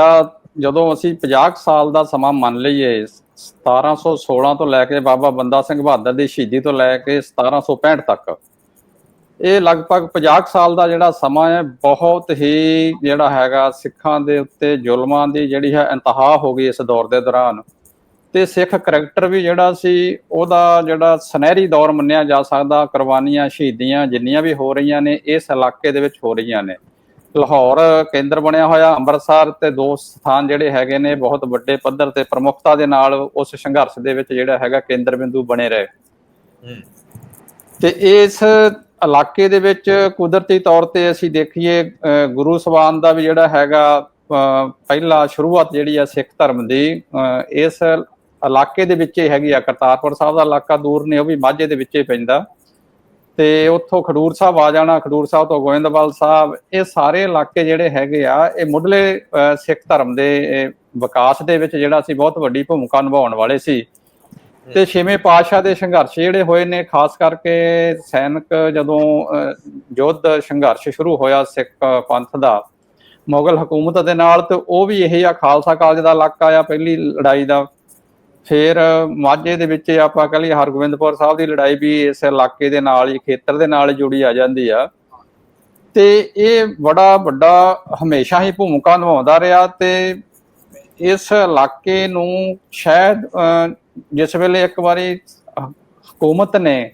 ਜਦੋਂ ਅਸੀਂ 50 ਸਾਲ ਦਾ ਸਮਾਂ ਮੰਨ ਲਈਏ 1716 ਤੋਂ ਲੈ ਕੇ ਬਾਬਾ ਬੰਦਾ ਸਿੰਘ ਬਹਾਦਰ ਦੀ ਸ਼ਹੀਦੀ ਤੋਂ ਲੈ ਕੇ 1765 ਤੱਕ, ਇਹ ਲਗਭਗ 50 ਸਾਲ ਦਾ ਜਿਹੜਾ ਸਮਾਂ ਹੈ, ਬਹੁਤ ਹੀ ਜਿਹੜਾ ਹੈਗਾ ਸਿੱਖਾਂ ਦੇ ਉੱਤੇ ਜ਼ੁਲਮਾਂ ਦੀ ਜਿਹੜੀ ਹੈ ਇੰਤਹਾ ਹੋ ਗਈ ਇਸ ਦੌਰ ਦੇ ਦੌਰਾਨ। ਤੇ ਸਿੱਖ ਕਰੈਕਟਰ ਵੀ ਜਿਹੜਾ ਸੀ ਉਹਦਾ ਜਿਹੜਾ ਸੁਨਹਿਰੀ ਦੌਰ ਮੰਨਿਆ ਜਾ ਸਕਦਾ ਕੁਰਬਾਨੀਆਂ ਸ਼ਹੀਦੀਆਂ ਜਿੰਨੀਆਂ ਵੀ ਹੋ ਰਹੀਆਂ ਨੇ ਇਸ ਇਲਾਕੇ ਦੇ ਵਿੱਚ ਹੋ ਰਹੀਆਂ ਨੇ। ਲਾਹੌਰ ਕੇਂਦਰ ਬਣਿਆ ਹੋਇਆ ਅੰਮ੍ਰਿਤਸਰ ਤੇ ਦੋ ਸਥਾਨ ਜਿਹੜੇ ਹੈਗੇ ਨੇ ਬਹੁਤ ਵੱਡੇ ਪੱਧਰ ਤੇ ਪ੍ਰਮੁੱਖਤਾ ਦੇ ਨਾਲ ਉਸ ਸੰਘਰਸ਼ ਦੇ ਵਿੱਚ ਜਿਹੜਾ ਹੈਗਾ ਕੇਂਦਰ ਬਿੰਦੂ ਬਣੇ ਰਹੇ। ਤੇ ਇਸ ਇਲਾਕੇ ਦੇ ਵਿੱਚ ਕੁਦਰਤੀ ਤੌਰ ਤੇ ਅਸੀਂ ਦੇਖੀਏ ਗੁਰੂ ਸਵਾਨ ਦਾ ਵੀ ਜਿਹੜਾ ਹੈਗਾ ਪਹਿਲਾ ਸ਼ੁਰੂਆਤ ਜਿਹੜੀ ਆ ਸਿੱਖ ਧਰਮ ਦੀ ਇਸ ਇਲਾਕੇ ਦੇ ਵਿੱਚ ਹੀ ਹੈਗੀ ਆ, ਕਰਤਾਰਪੁਰ ਸਾਹਿਬ ਦਾ ਇਲਾਕਾ ਦੂਰ ਨੇ, ਉਹ ਵੀ ਮਾਝੇ ਦੇ ਵਿੱਚ ਹੀ ਪੈਂਦਾ। ਤੇ ਉੱਥੋਂ ਖਡੂਰ ਸਾਹਿਬ ਆ ਜਾਣਾ, ਖਡੂਰ ਸਾਹਿਬ ਤੋਂ ਗੋਇੰਦਵਾਲ ਸਾਹਿਬ, ਇਹ ਸਾਰੇ ਇਲਾਕੇ ਜਿਹੜੇ ਹੈਗੇ ਆ, ਇਹ ਮੁੱਢਲੇ ਸਿੱਖ ਧਰਮ ਦੇ ਵਿਕਾਸ ਦੇ ਵਿੱਚ ਜਿਹੜਾ ਸੀ ਬਹੁਤ ਵੱਡੀ ਭੂਮਿਕਾ ਨਿਭਾਉਣ ਵਾਲੇ ਸੀ। ਤੇ ਛੇਵੇਂ ਪਾਤਸ਼ਾਹ ਦੇ ਸੰਘਰਸ਼ ਜਿਹੜੇ ਹੋਏ ਨੇ, ਖਾਸ ਕਰਕੇ ਸੈਨਿਕ ਜਦੋਂ ਯੁੱਧ ਸੰਘਰਸ਼ ਸ਼ੁਰੂ ਹੋਇਆ ਸਿੱਖ ਪੰਥ ਦਾ, ਮੁਗਲ ਹਕੂਮਤ ਦੇ ਨਾਲ, ਤੇ ਉਹ ਵੀ ਇਹ ਆ, ਖਾਲਸਾ ਕਾਲਜ ਦਾ ਇਲਾਕਾ ਆ, ਪਹਿਲੀ ਲੜਾਈ ਦਾ। ਫਿਰ ਮਾਝੇ ਦੇ ਵਿੱਚ ਆਪਾਂ ਕਹ ਲਈਏ ਹਰਗੋਬਿੰਦਪੁਰ ਸਾਹਿਬ ਦੀ ਲੜਾਈ ਵੀ ਇਸ ਇਲਾਕੇ ਦੇ ਨਾਲ ਹੀ, ਖੇਤਰ ਦੇ ਨਾਲ ਹੀ ਜੁੜੀ ਆ ਜਾਂਦੀ ਆ। ਤੇ ਇਹ ਬੜਾ ਵੱਡਾ ਹਮੇਸ਼ਾ ਹੀ ਭੂਮਿਕਾ ਨਿਭਾਉਂਦਾ ਰਿਹਾ ਤੇ ਇਸ ਇਲਾਕੇ ਨੂੰ ਸ਼ਾਇਦ ਜਿਸ ਵੇਲੇ ਇੱਕ ਵਾਰੀ ਹਕੂਮਤ ਨੇ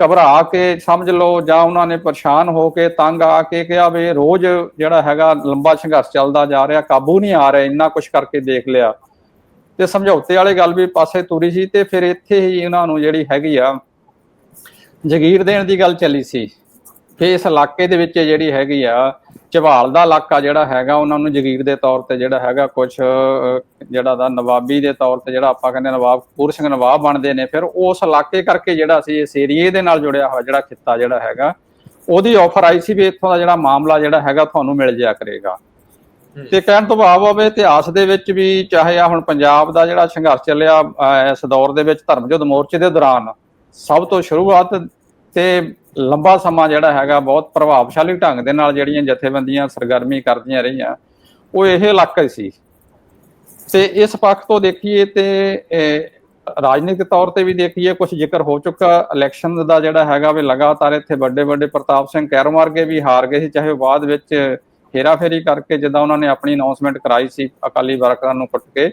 ਘਬਰਾ ਕੇ ਸਮਝ ਲਓ ਜਾਂ ਉਹਨਾਂ ਨੇ ਪਰੇਸ਼ਾਨ ਹੋ ਕੇ ਤੰਗ ਆ ਕੇ ਕਿਹਾ ਵੀ ਰੋਜ਼ ਜਿਹੜਾ ਹੈਗਾ ਲੰਬਾ ਸੰਘਰਸ਼ ਚੱਲਦਾ ਜਾ ਰਿਹਾ, ਕਾਬੂ ਨਹੀਂ ਆ ਰਿਹਾ, ਇੰਨਾ ਕੁਝ ਕਰਕੇ ਦੇਖ ਲਿਆ। ਤੇ ਸਮਝੌਤੇ ਵਾਲੇ ਗੱਲ ਵੀ ਪਾਸੇ ਤੁਰੀ ਸੀ ਤੇ ਫਿਰ ਇੱਥੇ ਹੀ ਉਹਨਾਂ ਨੂੰ ਜਿਹੜੀ ਹੈਗੀ ਆ ਜਗੀਰ ਦੇਣ ਦੀ ਗੱਲ ਚੱਲੀ ਸੀ। ਫੇ ਇਸ ਇਲਾਕੇ ਦੇ ਵਿੱਚ ਜਿਹੜੀ ਹੈਗੀ ਆ ਝਵਾਲ ਦਾ ਇਲਾਕਾ ਜਿਹੜਾ ਹੈਗਾ, ਉਹਨਾਂ ਨੂੰ ਜਗੀਰ ਦੇ ਤੌਰ ਤੇ ਜਿਹੜਾ ਹੈਗਾ ਕੁਝ ਜਿਹੜਾ ਦਾ ਨਵਾਬੀ ਦੇ ਤੌਰ ਤੇ ਜਿਹੜਾ ਆਪਾਂ ਕਹਿੰਦੇ ਨਵਾਬ ਕਪੂਰ ਸਿੰਘ ਨਵਾਬ ਬਣਦੇ ਨੇ। ਫਿਰ ਉਸ ਇਲਾਕੇ ਕਰਕੇ ਜਿਹੜਾ ਸੀ, ਇਸ ਏਰੀਏ ਦੇ ਨਾਲ ਜੁੜਿਆ ਹੋਇਆ ਜਿਹੜਾ ਖਿੱਤਾ ਜਿਹੜਾ ਹੈਗਾ, ਉਹਦੀ ਆਫਰ ਆਈ ਸੀ ਵੀ ਇੱਥੋਂ ਦਾ ਜਿਹੜਾ ਮਾਮਲਾ ਜਿਹੜਾ ਹੈਗਾ ਤੁਹਾਨੂੰ ਮਿਲ ਜਾਇਆ ਕਰੇਗਾ। ਤੇ ਕਹਿਣ ਤੋਂ ਭਾਵ ਹੋਵੇ ਇਤਿਹਾਸ ਦੇ ਵਿੱਚ ਵੀ ਚਾਹੇ ਆ ਹੁਣ ਪੰਜਾਬ ਦਾ ਜਿਹੜਾ ਸੰਘਰਸ਼ ਚੱਲਿਆ ਇਸ ਦੌਰ ਦੇ ਵਿੱਚ ਧਰਮ ਯੁੱਧ ਮੋਰਚੇ ਦੇ ਦੌਰਾਨ ਸਭ ਤੋਂ ਸ਼ੁਰੂਆਤ ਤੇ ਲੰਬਾ ਸਮਾਂ ਜਿਹੜਾ ਹੈਗਾ ਬਹੁਤ ਪ੍ਰਭਾਵਸ਼ਾਲੀ ਢੰਗ ਦੇ ਨਾਲ ਜਿਹੜੀਆਂ ਜਥੇਬੰਦੀਆਂ ਸਰਗਰਮੀ ਕਰਦੀਆਂ ਰਹੀਆਂ, ਉਹ ਇਹ ਇਲਾਕਾ ਹੀ ਸੀ। ਤੇ ਇਸ ਪੱਖ ਤੋਂ ਦੇਖੀਏ ਤੇ ਰਾਜਨੀਤਿਕ ਤੌਰ ਤੇ ਵੀ ਦੇਖੀਏ ਕੁਝ ਜ਼ਿਕਰ ਹੋ ਚੁੱਕਾ ਇਲੈਕਸ਼ਨ ਦਾ ਜਿਹੜਾ ਹੈਗਾ ਵੀ ਲਗਾਤਾਰ ਇੱਥੇ ਵੱਡੇ ਵੱਡੇ ਪ੍ਰਤਾਪ ਸਿੰਘ ਕੈਰੋਂ ਵਰਗੇ ਵੀ ਹਾਰ ਗਏ ਸੀ, ਚਾਹੇ ਉਹ ਬਾਅਦ ਵਿੱਚ ਹੇਰਾਫੇਰੀ ਕਰਕੇ ਜਿੱਦਾਂ ਉਹਨਾਂ ਨੇ ਆਪਣੀ ਅਨਾਉਂਸਮੈਂਟ ਕਰਾਈ ਸੀ ਅਕਾਲੀ ਵਰਕਰਾਂ ਨੂੰ ਕੁੱਟ ਕੇ,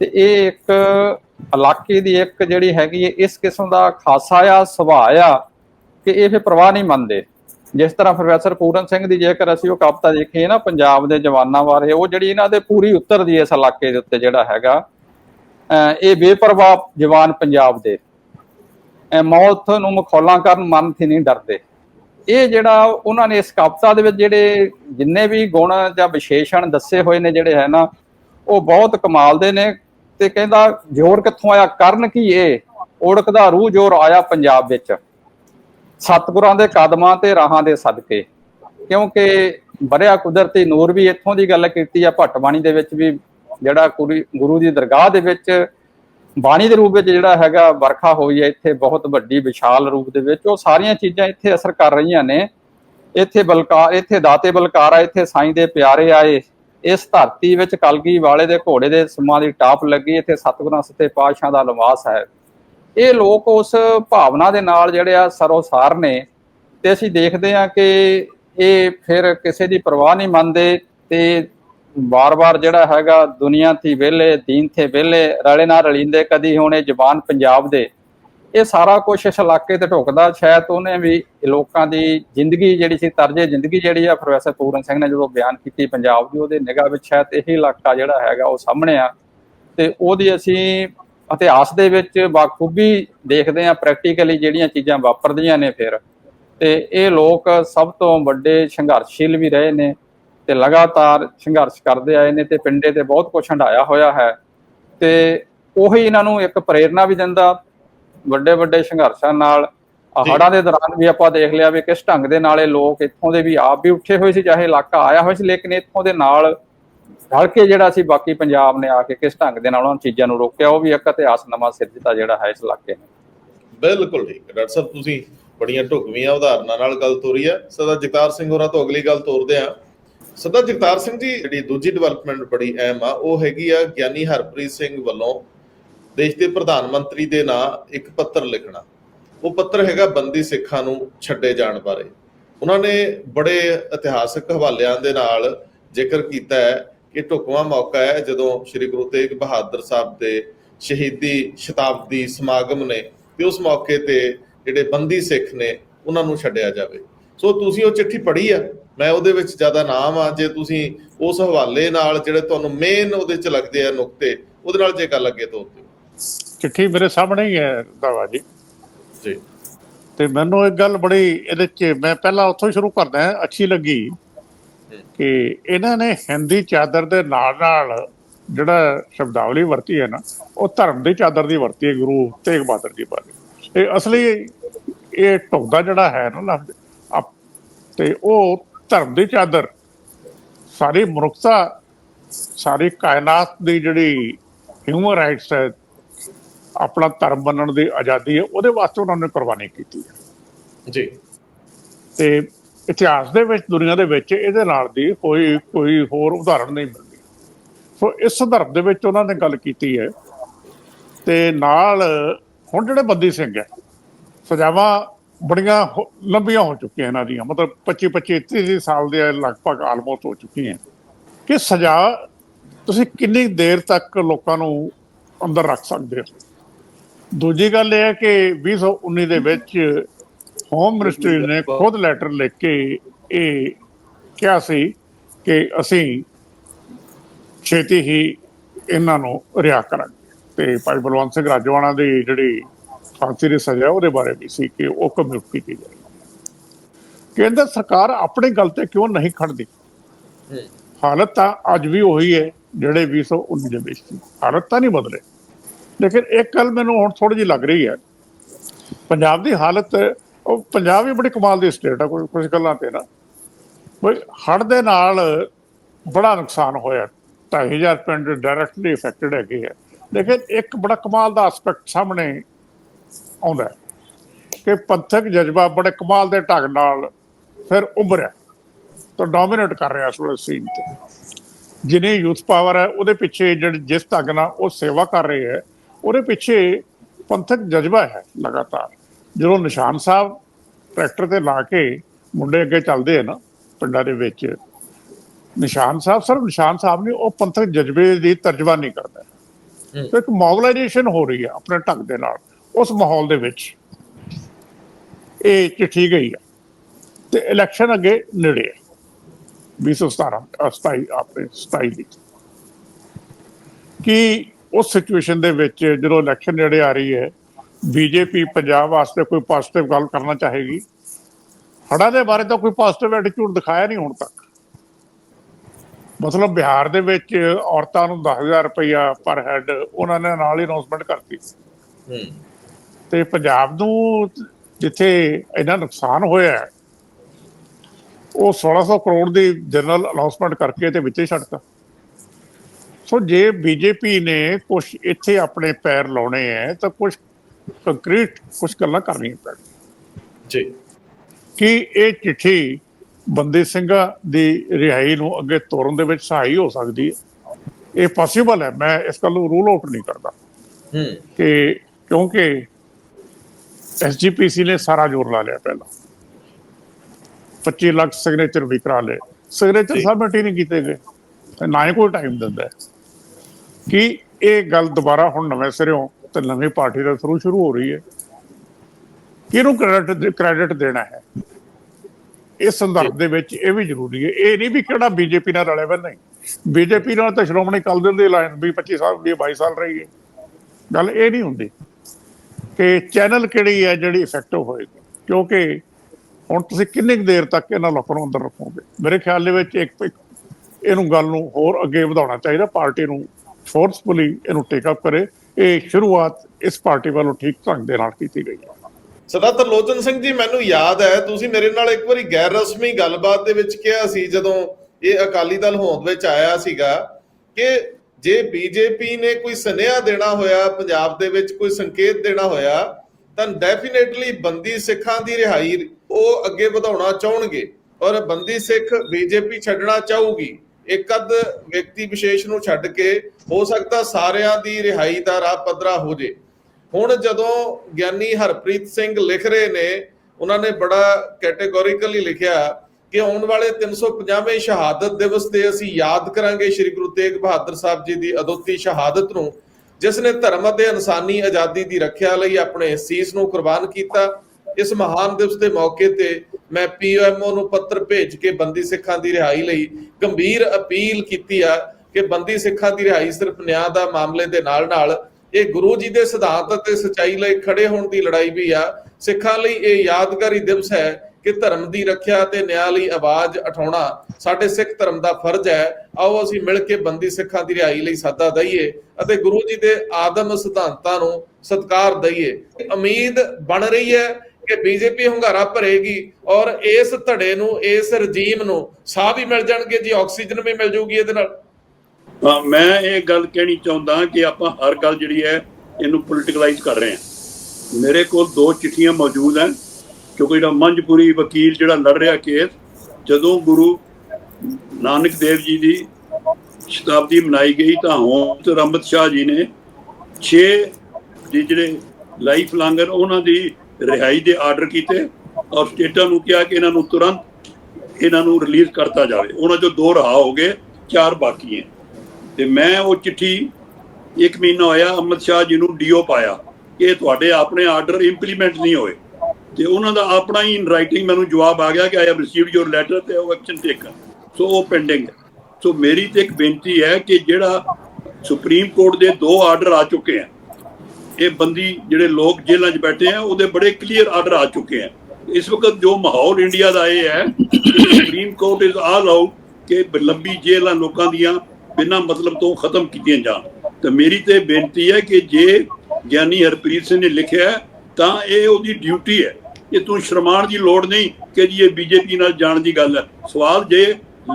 ਤੇ ਇਹ ਇੱਕ ਇਲਾਕੇ ਦੀ ਇੱਕ ਜਿਹੜੀ ਹੈਗੀ ਹੈ, ਇਸ ਕਿਸਮ ਦਾ ਖਾਸਾ ਆ ਸੁਭਾਅ ਆ ਕਿ ਇਹ ਫਿਰ ਪ੍ਰਵਾਹ ਨਹੀਂ ਮੰਨਦੇ। ਜਿਸ ਤਰ੍ਹਾਂ ਪ੍ਰੋਫੈਸਰ ਪੂਰਨ ਸਿੰਘ ਦੀ ਜੇਕਰ ਅਸੀਂ ਉਹ ਕਵਿਤਾ ਦੇਖੀਏ ਨਾ, ਪੰਜਾਬ ਦੇ ਜਵਾਨਾਂ ਬਾਰੇ, ਉਹ ਜਿਹੜੀ ਇਹਨਾਂ ਦੇ ਪੂਰੀ ਉੱਤਰਦੀ ਹੈ ਇਸ ਇਲਾਕੇ ਦੇ ਉੱਤੇ ਜਿਹੜਾ ਹੈਗਾ ਇਹ ਬੇਪਰਵਾਹ ਜਵਾਨ ਪੰਜਾਬ ਦੇ। ਮੌਤ ਨੂੰ ਮਖੌਲਾਂ ਕਰਨ ਮਰਨ થી ਨਹੀਂ ਡਰਦੇ। ਇਹ ਜਿਹੜਾ ਉਹਨਾਂ ਨੇ ਇਸ ਕਵਿਤਾ ਦੇ ਵਿੱਚ ਜਿਹੜੇ ਜਿੰਨੇ ਵੀ ਗੁਣ ਜਾਂ ਵਿਸ਼ੇਸ਼ਣ ਦੱਸੇ ਹੋਏ ਨੇ ਜਿਹੜੇ ਹੈ ਨਾ, ਉਹ ਬਹੁਤ ਕਮਾਲ ਦੇ ਨੇ ਤੇ ਕਹਿੰਦਾ, ਜ਼ੋਰ ਕਿੱਥੋਂ ਆਇਆ? ਕਰਨ ਕੀ ਇਹ ਓੜਕਦਾ ਰੂਹ ਜ਼ੋਰ ਆਇਆ ਪੰਜਾਬ ਵਿੱਚ। ਸਤਿਗੁਰਾਂ ਦੇ ਕਦਮਾਂ ਤੇ ਰਾਹਾਂ ਦੇ ਸਦਕੇ। ਕਿਉਂਕਿ ਬਰਿਆ ਕੁਦਰਤੀ ਨੂਰ ਵੀ ਇੱਥੋਂ ਦੀ ਗੱਲ ਕੀਤੀ ਆ ਭੱਟਬਾਣੀ ਦੇ ਵਿੱਚ ਵੀ ਜਿਹੜਾ ਗੁਰੂ- ਗੁਰੂ ਦੀ ਦਰਗਾਹ ਦੇ ਵਿੱਚ ਬਾਣੀ ਦੇ ਰੂਪ ਵਿੱਚ ਜਿਹੜਾ ਹੈਗਾ ਵਰਖਾ ਹੋਈ ਹੈ, ਇੱਥੇ ਬਹੁਤ ਵੱਡੀ ਵਿਸ਼ਾਲ ਰੂਪ ਦੇ ਵਿੱਚ, ਉਹ ਸਾਰੀਆਂ ਚੀਜ਼ਾਂ ਇੱਥੇ ਅਸਰ ਕਰ ਰਹੀਆਂ ਨੇ। ਇੱਥੇ ਬਲਕਾਰ ਇੱਥੇ ਦਾਤੇ ਬਲਕਾਰਾ ਇੱਥੇ ਸਾਈਂ ਦੇ ਪਿਆਰੇ ਆਏ। ਇਸ ਧਰਤੀ ਵਿੱਚ ਕਲਗੀ ਵਾਲੇ ਦੇ ਘੋੜੇ ਦੇ ਸਮਾਂ ਦੀ ਟਾਪ ਲੱਗੀ, ਇੱਥੇ ਸਤਿਗੁਰਾਂ ਸੱਤੇ ਪਾਤਸ਼ਾਹ ਦਾ ਨਿਵਾਸ ਹੈ। ਇਹ ਲੋਕ ਉਸ ਭਾਵਨਾ ਦੇ ਨਾਲ ਜਿਹੜੇ ਆ ਸਰੋਸਾਰ ਨੇ ਤੇ ਅਸੀਂ ਦੇਖਦੇ ਹਾਂ ਕਿ ਇਹ ਫਿਰ ਕਿਸੇ ਦੀ ਪਰਵਾਹ ਨਹੀਂ ਮੰਨਦੇ ਤੇ ਵਾਰ ਵਾਰ ਜਿਹੜਾ ਹੈਗਾ ਦੁਨੀਆ ਥੀ ਵਿਹਲੇ, ਦੀਨ ਥੇ ਵਿਹਲੇ, ਰਲੇ ਨਾ ਰਲਿੰਦੇ, ਕਦੀ ਹੋਣੇ ਜ਼ਬਾਨ ਪੰਜਾਬ ਦੇ। ਇਹ ਸਾਰਾ ਕੁਝ ਇਸ ਇਲਾਕੇ ਤੇ ਢੁਕਦਾ। ਸ਼ਾਇਦ ਉਹਨੇ ਵੀ ਲੋਕਾਂ ਦੀ ਜ਼ਿੰਦਗੀ ਜਿਹੜੀ ਸੀ, ਤਰਜੇ ਜ਼ਿੰਦਗੀ ਜਿਹੜੀ ਆ, ਪ੍ਰੋਫੈਸਰ ਪੂਰਨ ਸਿੰਘ ਨੇ ਜਦੋਂ ਬਿਆਨ ਕੀਤੀ ਪੰਜਾਬ ਦੀ, ਉਹਦੇ ਨਿਗਾਹ ਵਿੱਚ ਸ਼ਾਇਦ ਇਹੀ ਇਲਾਕਾ ਜਿਹੜਾ ਹੈਗਾ ਉਹ ਸਾਹਮਣੇ ਆ। ਤੇ ਉਹਦੀ ਅਸੀਂ ਇਤਿਹਾਸ ਦੇ ਵਿੱਚ ਬਾਖੂਬੀ ਦੇਖਦੇ ਆ ਪ੍ਰੈਕਟੀਕਲੀ ਜਿਹੜੀਆਂ ਚੀਜ਼ਾਂ ਵਾਪਰਦੀਆਂ ਨੇ ਫਿਰ। ਤੇ ਇਹ ਲੋਕ ਸਭ ਤੋਂ ਵੱਡੇ ਸੰਘਰਸ਼ੀਲ ਵੀ ਰਹੇ ਨੇ। ਤੇ ਲਗਾਤਾਰ ਸੰਘਰਸ਼ ਕਰਦੇ ਆਏ ਨੇ ਤੇ ਪਿੰਡੇ ਤੇ ਬਹੁਤ ਕੁਝ ਹੰਡਾਇਆ ਹੋਇਆ ਹੈ। ਤੇ ਉਹੀ ਇਹਨਾਂ ਨੂੰ ਇੱਕ ਪ੍ਰੇਰਣਾ ਵੀ ਦਿੰਦਾ ਵੱਡੇ ਵੱਡੇ ਸੰਘਰਸ਼ਾਂ ਨਾਲ। ਹੜ੍ਹਾਂ ਦੇ ਦੌਰਾਨ ਵੀ ਆਪਾਂ ਦੇਖ ਲਿਆ ਵੀ ਕਿਸ ਢੰਗ ਦੇ ਨਾਲ ਇਹ ਲੋਕ ਇੱਥੋਂ ਦੇ ਵੀ ਆਪ ਵੀ ਉੱਠੇ ਹੋਏ ਸੀ ਚਾਹੇ ਇਲਾਕਾ ਆਇਆ ਹੋਇਆ ਸੀ ਲੇਕਿਨ ਇੱਥੋਂ ਦੇ ਨਾਲ ਰਲ ਕੇ ਜਿਹੜਾ ਸੀ ਬਾਕੀ ਪੰਜਾਬ ਨੇ ਆ ਕੇ ਕਿਸ ਢੰਗ ਦੇ ਨਾਲ ਉਹਨਾਂ ਚੀਜ਼ਾਂ ਨੂੰ ਰੋਕਿਆ ਉਹ ਵੀ ਇੱਕ ਇਤਿਹਾਸ ਨਵਾਂ ਸਿਰਜਤਾ ਜਿਹੜਾ ਹੈ ਇਸ ਇਲਾਕੇ ਨੇ। ਬਿਲਕੁਲ ਠੀਕ। ਡਾਕਟਰ ਸਾਹਿਬ ਤੁਸੀਂ ਬੜੀਆਂ ਢੁਕਵੀਆਂ ਉਦਾਹਰਨਾਂ ਨਾਲ ਗੱਲ ਤੋਰੀ ਹੈ ਸਦਾ ਜਗਤਾਰ ਸਿੰਘ ਹੋਰਾਂ ਤੋਂ ਅਗਲੀ ਗੱਲ ਤੋਰਦੇ ਆ ਸਦਾ ਜਗਤਾਰ ਸਿੰਘ ਜੀ, ਜਿਹੜੀ ਦੂਜੀ ਡਿਵੈਲਪਮੈਂਟ ਬੜੀ ਅਹਿਮ ਆ, ਉਹ ਹੈਗੀ ਆ ਗਿਆਨੀ ਹਰਪ੍ਰੀਤ ਸਿੰਘ ਵੱਲੋਂ ਦੇਸ਼ ਦੇ ਪ੍ਰਧਾਨ ਮੰਤਰੀ ਦੇ ਨਾਂ ਇੱਕ ਪੱਤਰ ਲਿਖਣਾ। ਉਹ ਪੱਤਰ ਹੈਗਾ ਬੰਦੀ ਸਿੱਖਾਂ ਨੂੰ ਛੱਡੇ ਜਾਣ ਬਾਰੇ। ਉਹਨਾਂ ਨੇ ਬੜੇ ਇਤਿਹਾਸਕ ਹਵਾਲਿਆਂ ਦੇ ਨਾਲ ਜ਼ਿਕਰ ਕੀਤਾ ਹੈ ਕਿ ਢੁਕਵਾਂ ਮੌਕਾ ਹੈ, ਜਦੋਂ ਸ੍ਰੀ ਗੁਰੂ ਤੇਗ ਬਹਾਦਰ ਸਾਹਿਬ ਦੇ ਸ਼ਹੀਦੀ ਸ਼ਤਾਬਦੀ ਸਮਾਗਮ ਨੇ ਤੇ ਉਸ ਮੌਕੇ ਤੇ ਜਿਹੜੇ ਬੰਦੀ ਸਿੱਖ ਨੇ, ਉਹਨਾਂ ਨੂੰ ਛੱਡਿਆ ਜਾਵੇ। ਸੋ ਤੁਸੀਂ ਉਹ ਚਿੱਠੀ ਪੜ੍ਹੀ ਆ? ਮੈਂ ਉਹਦੇ ਵਿੱਚ ਜ਼ਿਆਦਾ ਨਾਮ ਆ ਜੇ ਤੁਸੀਂ ਉਸ ਹਵਾਲੇ ਨਾਲ ਜਿਹੜੇ ਤੁਹਾਨੂੰ ਮੇਨ ਉਹਦੇ ਚ ਲੱਗਦੇ ਆ ਨੁਕਤੇ ਉਹਦੇ ਨਾਲ ਜੇ ਗੱਲ ਅੱਗੇ ਹੋ ਚਿੱਠੀ ਮੇਰੇ ਸਾਹਮਣੇ ਹੀ ਹੈ ਦਾਵਾ ਜੀ। ਜੀ। ਤੇ ਮੈਨੂੰ ਇੱਕ ਗੱਲ ਬੜੀ ਇਹਦੇ ਚ ਮੈਂ ਪਹਿਲਾਂ ਉੱਥੋਂ ਹੀ ਸ਼ੁਰੂ ਕਰਦਾ ਹਾਂ ਅੱਛੀ ਲੱਗੀ ਕਿ ਇਹਨਾਂ ਨੇ ਹਿੰਦੀ ਚਾਦਰ ਦੇ ਨਾਲ ਨਾਲ ਜਿਹੜਾ ਸ਼ਬਦਾਵਲੀ ਵਰਤੀ ਹੈ ਨਾ ਉਹ ਧਰਮ ਦੀ ਚਾਦਰ ਦੀ ਵਰਤੀ ਹੈ ਗੁਰੂ ਤੇਗ ਬਹਾਦਰ ਜੀ ਬਾਰੇ। ਇਹ ਅਸਲੀ ਇਹ ਢੁਕਦਾ ਜਿਹੜਾ ਹੈ ਨਾ ਲਫ਼ਜ਼। ਤੇ ਉਹ ਧਰਮ ਦੀ ਚਾਦਰ। ਸਾਰੀ ਮਨੁੱਖਤਾ ਸਾਰੀ ਕਾਇਨਾਤ ਦੀ ਜਿਹੜੀ ਹਿਊਮਨ ਰਾਈਟਸ ਹੈ ਆਪਣਾ ਧਰਮ ਮੰਨਣ ਦੀ ਆਜ਼ਾਦੀ ਹੈ ਉਹਦੇ ਵਾਸਤੇ ਉਹਨਾਂ ਨੇ ਕੁਰਬਾਨੀ ਕੀਤੀ ਹੈ। ਜੀ। ਤੇ ਇਤਿਹਾਸ ਦੇ ਵਿੱਚ ਦੁਨੀਆ ਦੇ ਵਿੱਚ ਇਹਦੇ ਨਾਲ ਦੀ ਕੋਈ ਕੋਈ ਹੋਰ ਉਦਾਹਰਣ ਨਹੀਂ ਮਿਲਦੀ। ਸੋ ਇਸ ਸੰਦਰਭ ਦੇ ਵਿੱਚ ਉਹਨਾਂ ਨੇ ਗੱਲ ਕੀਤੀ ਹੈ। ਤੇ ਨਾਲ ਹੁਣ ਜਿਹੜੇ ਬੰਦੀ ਸਿੰਘ ਹੈ ਸਜ਼ਾਵਾਂ ਬੜੀਆਂ ਹੋ- ਲੰਬੀਆਂ ਹੋ ਚੁੱਕੀਆਂ ਇਹਨਾਂ ਦੀਆਂ। ਮਤਲਬ 25 25 30 ਸਾਲ ਦੇ ਲਗਭਗ ਆਲਮੋਸਟ ਹੋ ਚੁੱਕੀਆਂ ਕਿ ਸਜ਼ਾ ਤੁਸੀਂ ਕਿੰਨੀ ਦੇਰ ਤੱਕ ਲੋਕਾਂ ਨੂੰ ਅੰਦਰ ਰੱਖ ਸਕਦੇ ਹੋ? ਦੂਜੀ ਗੱਲ ਇਹ ਹੈ ਕਿ 2019 ਦੇ ਵਿੱਚ ਹੋਮ ਮਿਨਿਸਟਰੀ ਨੇ ਖੁਦ ਲੈਟਰ ਲਿਖ ਕੇ ਇਹ ਕਿਹਾ ਸੀ ਕਿ ਅਸੀਂ ਛੇਤੀ ਹੀ ਇਹਨਾਂ ਨੂੰ ਰਿਹਾ ਕਰਾਂਗੇ। ਤੇ ਭਾਈ ਬਲਵੰਤ ਸਿੰਘ ਰਾਜਵਾਨਾ ਦੀ ਜਿਹੜੀ ਫਾਂਸੀ ਦੀ ਸਜ਼ਾ ਉਹਦੇ ਬਾਰੇ ਵੀ ਸੀ ਕਿ ਉਹ ਕਮਿਊਟ ਕੀਤੀ ਜਾਏ। ਕੇਂਦਰ ਸਰਕਾਰ ਆਪਣੀ ਗੱਲ ਤੇ ਕਿਉਂ ਨਹੀਂ ਖੜਦੀ? ਹਾਲਤ ਤਾਂ ਅੱਜ ਵੀ ਉਹੀ ਹੈ, ਜਿਹੜੇ 2019 ਦੇ ਵਿੱਚ ਸੀ। ਹਾਲਤ ਤਾਂ ਨਹੀਂ ਬਦਲੇ। ਲੇਕਿਨ ਇੱਕ ਗੱਲ ਮੈਨੂੰ ਹੁਣ ਥੋੜੀ ਜਿਹੀ ਲੱਗ ਰਹੀ ਹੈ। ਪੰਜਾਬ ਦੀ ਹਾਲਤ, ਉਹ ਪੰਜਾਬ ਵੀ ਬੜੀ ਕਮਾਲ ਦੀ ਸਟੇਟ ਆ, ਕੋਈ ਕੁਝ ਗੱਲਾਂ ਤੇ ਨਾ। ਬਈ ਹੜ੍ਹ ਦੇ ਨਾਲ ਬੜਾ ਨੁਕਸਾਨ ਹੋਇਆ। 2500 ਪਿੰਡ ਡਾਇਰੈਕਟਲੀ ਇਫੈਕਟਡ ਹੈਗੇ ਆ। ਲੇਕਿਨ ਇੱਕ ਬੜਾ ਕਮਾਲ ਦਾ ਐਸਪੈਕਟ ਸਾਹਮਣੇ ਆਉਂਦਾ ਕਿ ਪੰਥਕ ਜਜ਼ਬਾ ਬੜੇ ਕਮਾਲ ਦੇ ਢੰਗ ਨਾਲ ਫਿਰ ਉੱਭਰਿਆ ਤਾਂ ਡੋਮੀਨੇਟ ਕਰ ਰਿਹਾ ਇਸ ਵੇਲੇ ਸੀਨ ਤੇ। ਜਿਹਨੇ ਯੂਥ ਪਾਵਰ ਹੈ ਉਹਦੇ ਪਿੱਛੇ ਜਿਹੜੇ ਜਿਸ ਢੰਗ ਨਾਲ ਉਹ ਸੇਵਾ ਕਰ ਰਹੇ ਹੈ ਉਹਦੇ ਪਿੱਛੇ ਪੰਥਕ ਜਜ਼ਬਾ ਹੈ ਲਗਾਤਾਰ। ਜਦੋਂ ਨਿਸ਼ਾਨ ਸਾਹਿਬ ਟਰੈਕਟਰ ਤੇ ਲਾ ਕੇ ਮੁੰਡੇ ਅੱਗੇ ਚੱਲਦੇ ਆ ਨਾ ਪਿੰਡਾਂ ਦੇ ਵਿੱਚ ਨਿਸ਼ਾਨ ਸਾਹਿਬ ਸਿਰਫ ਨਿਸ਼ਾਨ ਸਾਹਿਬ ਨਹੀਂ ਉਹ ਪੰਥਕ ਜਜ਼ਬੇ ਦੀ ਤਰਜਮਾਨੀ ਕਰਦਾ ਹੈ। ਤੇ ਇੱਕ ਮੋਬਿਲਾਈਜੇਸ਼ਨ ਹੋ ਰਹੀ ਹੈ ਆਪਣੇ ਢੰਗ ਦੇ ਨਾਲ। ਉਸ ਮਾਹੌਲ ਦੇ ਵਿੱਚ ਇਹ ਚਿੱਠੀ ਗਈ ਹੈ ਤੇ ਇਲੈਕਸ਼ਨ ਅੱਗੇ ਨੇੜੇ ਹੈ 2017 ਅ, 27 ਆਪਣੇ 27 ਦੀ ਕਿ ਉਸ ਸਿਚੁਏਸ਼ਨ ਦੇ ਵਿੱਚ ਜਦੋਂ ਇਲੈਕਸ਼ਨ ਨੇੜੇ ਆ ਰਹੀ ਹੈ ਬੀਜੇਪੀ ਪੰਜਾਬ ਵਾਸਤੇ ਕੋਈ ਪੋਜ਼ਿਟਿਵ ਗੱਲ ਕਰਨਾ ਚਾਹੇਗੀ? ਹੜਾ ਦੇ ਬਾਰੇ ਤਾਂ ਕੋਈ ਪੋਜ਼ਿਟਿਵ ਐਟੀਟਿਊਡ ਦਿਖਾਇਆ ਨਹੀਂ ਹੁਣ ਤੱਕ। ਮਤਲਬ ਬਿਹਾਰ ਦੇ ਵਿੱਚ ਔਰਤਾਂ ਨੂੰ 10000 ਰੁਪਇਆ ਪਰ ਹੈਡ ਉਹਨਾਂ ਨੇ ਨਾਲ ਹੀ ਅਨਾਉਂਸਮੈਂਟ ਕਰਤੀ। ਤੇ ਪੰਜਾਬ ਨੂੰ ਜਿੱਥੇ ਇੰਨਾ ਨੁਕਸਾਨ ਹੋਇਆ ਹੈ, ਉਹ 1600 ਕਰੋੜ ਦੀ ਜਨਰਲ ਅਨਾਉਂਸਮੈਂਟ ਕਰਕੇ ਤੇ ਵਿੱਚੇ ਛੱਡਤਾ ਸੋ ਜੇ ਬੀਜੇਪੀ ਨੇ ਕੁਝ ਇੱਥੇ ਆਪਣੇ ਪੈਰ ਲਾਉਣੇ ਹੈ ਤਾਂ ਕੁਝ ਕੰਕਰੀਟ ਕੁਝ ਗੱਲਾਂ ਕਰਨੀਆਂ ਪੈਣਗੀਆਂ। ਜੀ। ਕਿ ਇਹ ਚਿੱਠੀ ਬੰਦੀ ਸਿੰਘਾਂ ਦੀ ਰਿਹਾਈ ਨੂੰ ਅੱਗੇ ਤੋਰਨ ਦੇ ਵਿੱਚ ਸਹਾਈ ਹੋ ਸਕਦੀ ਹੈ? ਇਹ ਪੋਸੀਬਲ ਹੈ ਮੈਂ ਇਸ ਗੱਲ ਨੂੰ ਰੂਲ ਆਊਟ ਨਹੀਂ ਕਰਦਾ। ਹੂੰ। ਕਿ ਕਿਉਂਕਿ ਐਸਜੀਪੀਸੀ ਨੇ ਸਾਰਾ ਜ਼ੋਰ ਲਾ ਲਿਆ ਪਹਿਲਾਂ। 25 ਲੱਖ ਸਿਗਨੇਚਰ ਵੀ ਕਰਾ ਲਏ। ਸਿਗਨੇਚਰ। ਸਬਮਿਟ ਹੀ ਨਹੀਂ ਕੀਤੇ ਗਏ। ਨਾ ਹੀ ਕੋਈ ਟਾਈਮ ਦਿੰਦਾ ਕਿ ਇਹ ਗੱਲ ਦੁਬਾਰਾ ਹੁਣ ਨਵੇਂ ਸਿਰਿਓਂ ਤੇ ਨਵੀਂ ਪਾਰਟੀ ਦੇ ਥਰੂ ਸ਼ੁਰੂ ਹੋ ਰਹੀ ਹੈ? ਕਿਹਨੂੰ ਕ੍ਰੈਡਿਟ ਕ੍ਰੈਡਿਟ ਦੇਣਾ ਹੈ? ਇਸ ਸੰਦਰਭ ਦੇ ਵਿੱਚ ਇਹ ਵੀ ਜ਼ਰੂਰੀ ਹੈ। ਇਹ ਨਹੀਂ ਵੀ ਕਿਹੜਾ ਬੀਜੇਪੀ ਨਾਲ ਰਲੇ ਹੋਏ ਨਹੀਂ। ਬੀਜੇਪੀ ਨਾਲ ਤਾਂ ਸ਼੍ਰੋਮਣੀ ਅਕਾਲੀ ਦਲ ਦੀ ਅਲਾਈਅੰਸ ਵੀ 25 ਸਾਲ ਵੀ 22 ਸਾਲ ਰਹੀ ਹੈ। ਗੱਲ ਇਹ ਨਹੀਂ ਹੁੰਦੀ। ਕਿ ਚੈਨਲ ਕਿਹੜੀ ਹੈ ਜਿਹੜੀ ਇਫੈਕਟਿਵ ਹੋਏਗੀ? ਕਿਉਂਕਿ ਹੁਣ ਤੁਸੀਂ ਕਿੰਨੀ ਦੇਰ ਤੱਕ ਇਹਨਾਂ ਲੋਕਾਂ ਨੂੰ ਅੰਦਰ ਰੱਖੋਗੇ? ਮੇਰੇ ਖਿਆਲ ਦੇ ਵਿੱਚ ਇੱਕ ਇਹਨੂੰ ਗੱਲ ਨੂੰ ਹੋਰ ਅੱਗੇ ਵਧਾਉਣਾ ਚਾਹੀਦਾ, ਪਾਰਟੀ ਨੂੰ ਫੋਰਸਫੁਲੀ ਇਹਨੂੰ ਟੇਕ ਅਪ ਕਰੇ। ਇਹ ਸ਼ੁਰੂਆਤ ਇਸ ਪਾਰਟੀ ਵੱਲੋਂ ਠੀਕ ਢੰਗ ਦੇ ਨਾਲ ਕੀਤੀ ਗਈ ਹੈ। ਸਰਦਾਰ ਤਰਲੋਚਨ ਸਿੰਘ ਜੀ, ਮੈਨੂੰ ਯਾਦ ਹੈ, ਤੁਸੀਂ ਮੇਰੇ ਨਾਲ ਇੱਕ ਵਾਰੀ ਗੈਰ ਰਸਮੀ ਗੱਲਬਾਤ ਦੇ ਵਿੱਚ ਕਿਹਾ ਸੀ, ਜਦੋਂ ਇਹ ਅਕਾਲੀ ਦਲ ਹੋਂਦ ਵਿੱਚ ਆਇਆ ਸੀਗਾ ਕਿ ਜੇ ਬੀਜੇਪੀ ਨੇ ਕੋਈ ਸੁਨੇਹਾ ਦੇਣਾ ਹੋਇਆ, ਪੰਜਾਬ ਦੇ ਵਿੱਚ ਕੋਈ ਸੰਕੇਤ ਦੇਣਾ ਹੋਇਆ, ਤਾਂ ਡੈਫੀਨੇਟਲੀ ਬੰਦੀ ਸਿੱਖਾਂ ਦੀ ਰਿਹਾਈ ਉਹ ਅੱਗੇ ਵਧਾਉਣਾ ਚਾਹਣਗੇ ਔਰ ਬੰਦੀ ਸਿੱਖ ਬੀਜੇਪੀ ਛੱਡਣਾ ਚਾਹੂਗੀ। ਇੱਕ ਅੱਧ ਵਿਅਕਤੀ ਵਿਸ਼ੇਸ਼ ਨੂੰ ਛੱਡ ਕੇ ਹੋ ਸਕਦਾ ਸਾਰਿਆਂ ਦੀ ਰਿਹਾਈ ਦਾ ਰਾਹ ਪੱਧਰਾ ਹੋ ਜੇ। ਹੁਣ ਜਦੋਂ ਗਿਆਨੀ ਹਰਪ੍ਰੀਤ ਸਿੰਘ ਲਿਖ ਰਹੇ ਨੇ, ਉਹਨਾਂ ਨੇ ਬੜਾ ਕੈਟੇਗੋਰੀਕਲੀ ਲਿਖਿਆ ਕਿ ਆਉਣ ਵਾਲੇ 350ਵੇਂ ਸ਼ਹਾਦਤ ਦਿਵਸ ਤੇ ਅਸੀਂ ਯਾਦ ਕਰਾਂਗੇ ਸ੍ਰੀ ਗੁਰੂ ਤੇਗ ਬਹਾਦਰ ਸਾਹਿਬ ਜੀ ਦੀ ਅਦੁੱਤੀ ਸ਼ਹਾਦਤ ਨੂੰ, ਜਿਸ ਨੇ ਧਰਮ ਅਤੇ ਇਨਸਾਨੀ ਆਜ਼ਾਦੀ ਦੀ ਰੱਖਿਆ ਲਈ ਆਪਣੇ ਸੀਸ ਨੂੰ ਕੁਰਬਾਨ ਕੀਤਾ। ਇਸ ਮਹਾਨ ਦਿਵਸ ਦੇ ਮੌਕੇ ਤੇ ਮੈਂ ਪੀਓਐਮਓ ਨੂੰ ਪੱਤਰ ਭੇਜ ਕੇ ਬੰਦੀ ਸਿੱਖਾਂ ਦੀ ਰਿਹਾਈ ਲਈ ਗੰਭੀਰ ਅਪੀਲ ਕੀਤੀ ਆ ਕਿ ਬੰਦੀ ਸਿੱਖਾਂ ਦੀ ਰਿਹਾਈ ਸਿਰਫ ਨਿਆਂ ਦਾ ਮਾਮਲੇ ਦੇ ਨਾਲ ਨਾਲ ਇਹ ਗੁਰੂ ਜੀ ਦੇ ਸਿਧਾਂਤ ਅਤੇ ਸਚਾਈ ਲਈ ਖੜੇ ਹੋਣ ਦੀ ਲੜਾਈ ਵੀ ਆ। ਸਿੱਖਾਂ ਲਈ ਇਹ ਯਾਦਗਾਰੀ ਦਿਵਸ ਹੈ ਕਿ ਧਰਮ ਦੀ ਰੱਖਿਆ ਤੇ ਨਿਆਂ ਲਈ ਆਵਾਜ਼ ਉਠਾਉਣਾ ਸਾਡੇ ਸਿੱਖ ਧਰਮ ਦਾ ਫਰਜ਼ ਹੈ। ਆਓ ਅਸੀਂ ਮਿਲ ਕੇ ਬੰਦੀ ਸਿੱਖਾਂ ਦੀ ਰਿਹਾਈ ਲਈ ਸਾਦਾ ਦਈਏ ਅਤੇ ਗੁਰੂ ਜੀ ਦੇ ਆਦਮ ਸਿਧਾਂਤਾਂ ਨੂੰ ਸਤਿਕਾਰ ਦਈਏ। ਉਮੀਦ ਬਣ ਰਹੀ ਹੈ ਕਿ ਬੀਜੇਪੀ ਹੁੰਗਾਰਾ ਭਰੇਗੀ ਔਰ ਇਸ ਧੜੇ ਨੂੰ, ਇਸ ਰਜੀਮ ਨੂੰ ਸਾਹ ਵੀ ਮਿਲ ਜਾਣਗੇ ਜੀ, ਆਕਸੀਜਨ ਵੀ ਮਿਲ ਜੂਗੀ ਇਹਦੇ ਨਾਲ। ਮੈਂ ਇਹ ਗੱਲ ਕਹਿਣੀ ਚਾਹੁੰਦਾ ਕਿ ਆਪਾਂ ਹਰ ਗੱਲ ਜਿਹੜੀ ਹੈ ਇਹਨੂੰ ਪੋਲਿਟਿਕਲਾਈਜ਼ ਕਰ ਰਹੇ ਹਾਂ। ਮੇਰੇ ਕੋਲ ਦੋ ਚਿੱਠੀਆਂ ਮੌਜੂਦ ਹਨ। ਕਿਉਂਕਿ ਜਿਹੜਾ ਮੰਜਪੁਰੀ ਵਕੀਲ ਜਿਹੜਾ ਲੜ ਰਿਹਾ ਕੇਸ, ਜਦੋਂ ਗੁਰੂ ਨਾਨਕ ਦੇਵ ਜੀ ਦੀ ਸ਼ਤਾਬਦੀ ਮਨਾਈ ਗਈ ਤਾਂ ਹੋਂਤ ਰਮਤ ਸ਼ਾਹ ਜੀ ਨੇ 6 ਜਿਹੜੇ ਲਾਈਫ ਲਾਂਗਰ ਉਹਨਾਂ ਦੀ ਰਿਹਾਈ ਦੇ ਆਰਡਰ ਕੀਤੇ ਔਰ ਸਟੇਟਾਂ ਨੂੰ ਕਿਹਾ ਕਿ ਇਹਨਾਂ ਨੂੰ ਤੁਰੰਤ ਇਹਨਾਂ ਨੂੰ ਰਿਲੀਜ਼ ਕਰਤਾ ਜਾਵੇ। ਉਹਨਾਂ ਚੋਂ ਦੋ ਰਹਾ ਹੋ ਗਏ, ਚਾਰ ਬਾਕੀ ਹੈ। ਤੇ ਮੈਂ ਉਹ ਚਿੱਠੀ ਇੱਕ ਮਹੀਨਾ ਹੋਇਆ ਅਮਿਤ ਸ਼ਾਹ ਜੀ ਨੂੰ ਡੀਓ ਪਾਇਆ ਕਿ ਤੁਹਾਡੇ ਆਪਣੇ ਆਰਡਰ ਇੰਪਲੀਮੈਂਟ ਨਹੀਂ ਹੋਏ। ਤੇ ਉਹਨਾਂ ਦਾ ਆਪਣਾ ਹੀ ਇਨ ਰਾਈਟਿੰਗ ਮੈਨੂੰ ਜਵਾਬ ਆ ਗਿਆ ਕਿ I have received your letter ਤੇ ਉਹ ਐਕਸ਼ਨ ਟੇਕਨ ਸੋ ਉਹ ਪੈਂਡਿੰਗ ਹੈ ਸੋ ਮੇਰੀ ਤੇ ਇੱਕ ਬੇਨਤੀ ਹੈ ਕਿ ਜਿਹੜਾ ਸੁਪਰੀਮ ਕੋਰਟ ਦੇ ਦੋ ਆਰਡਰ ਆ ਚੁੱਕੇ ਆ ਇਹ ਬੰਦੀ ਜਿਹੜੇ ਲੋਕ ਜੇਲ੍ਹਾਂ 'ਚ ਬੈਠੇ ਆ ਉਹਦੇ ਬੜੇ ਕਲੀਅਰ ਆਰਡਰ ਆ ਚੁੱਕੇ ਆ ਇਸ ਵਕਤ ਜੋ ਮਾਹੌਲ ਇੰਡੀਆ ਦਾ ਇਹ ਹੈ supreme court is all out ਕਿ ਲੰਬੀ ਜੇਲ੍ਹਾਂ ਲੋਕਾਂ ਦੀਆਂ ਬਿਨਾਂ ਮਤਲਬ ਤੋਂ ਖਤਮ ਕੀਤੀਆਂ ਜਾਣ। ਤੇ ਮੇਰੀ ਤੇ ਬੇਨਤੀ ਹੈ ਕਿ ਜੇ ਗਿਆਨੀ ਹਰਪ੍ਰੀਤ ਸਿੰਘ ਨੇ ਲਿਖਿਆ ਤਾਂ ਇਹ ਉਹਦੀ ਡਿਊਟੀ ਹੈ। ਇਹ ਤੂੰ ਸ਼ਰਮਾਣ ਦੀ ਲੋੜ ਨਹੀਂ ਕਿ ਜੀ ਇਹ ਬੀਜੇਪੀ ਨਾਲ ਜਾਣ ਦੀ ਗੱਲ ਹੈ। ਸਵਾਲ ਜੇ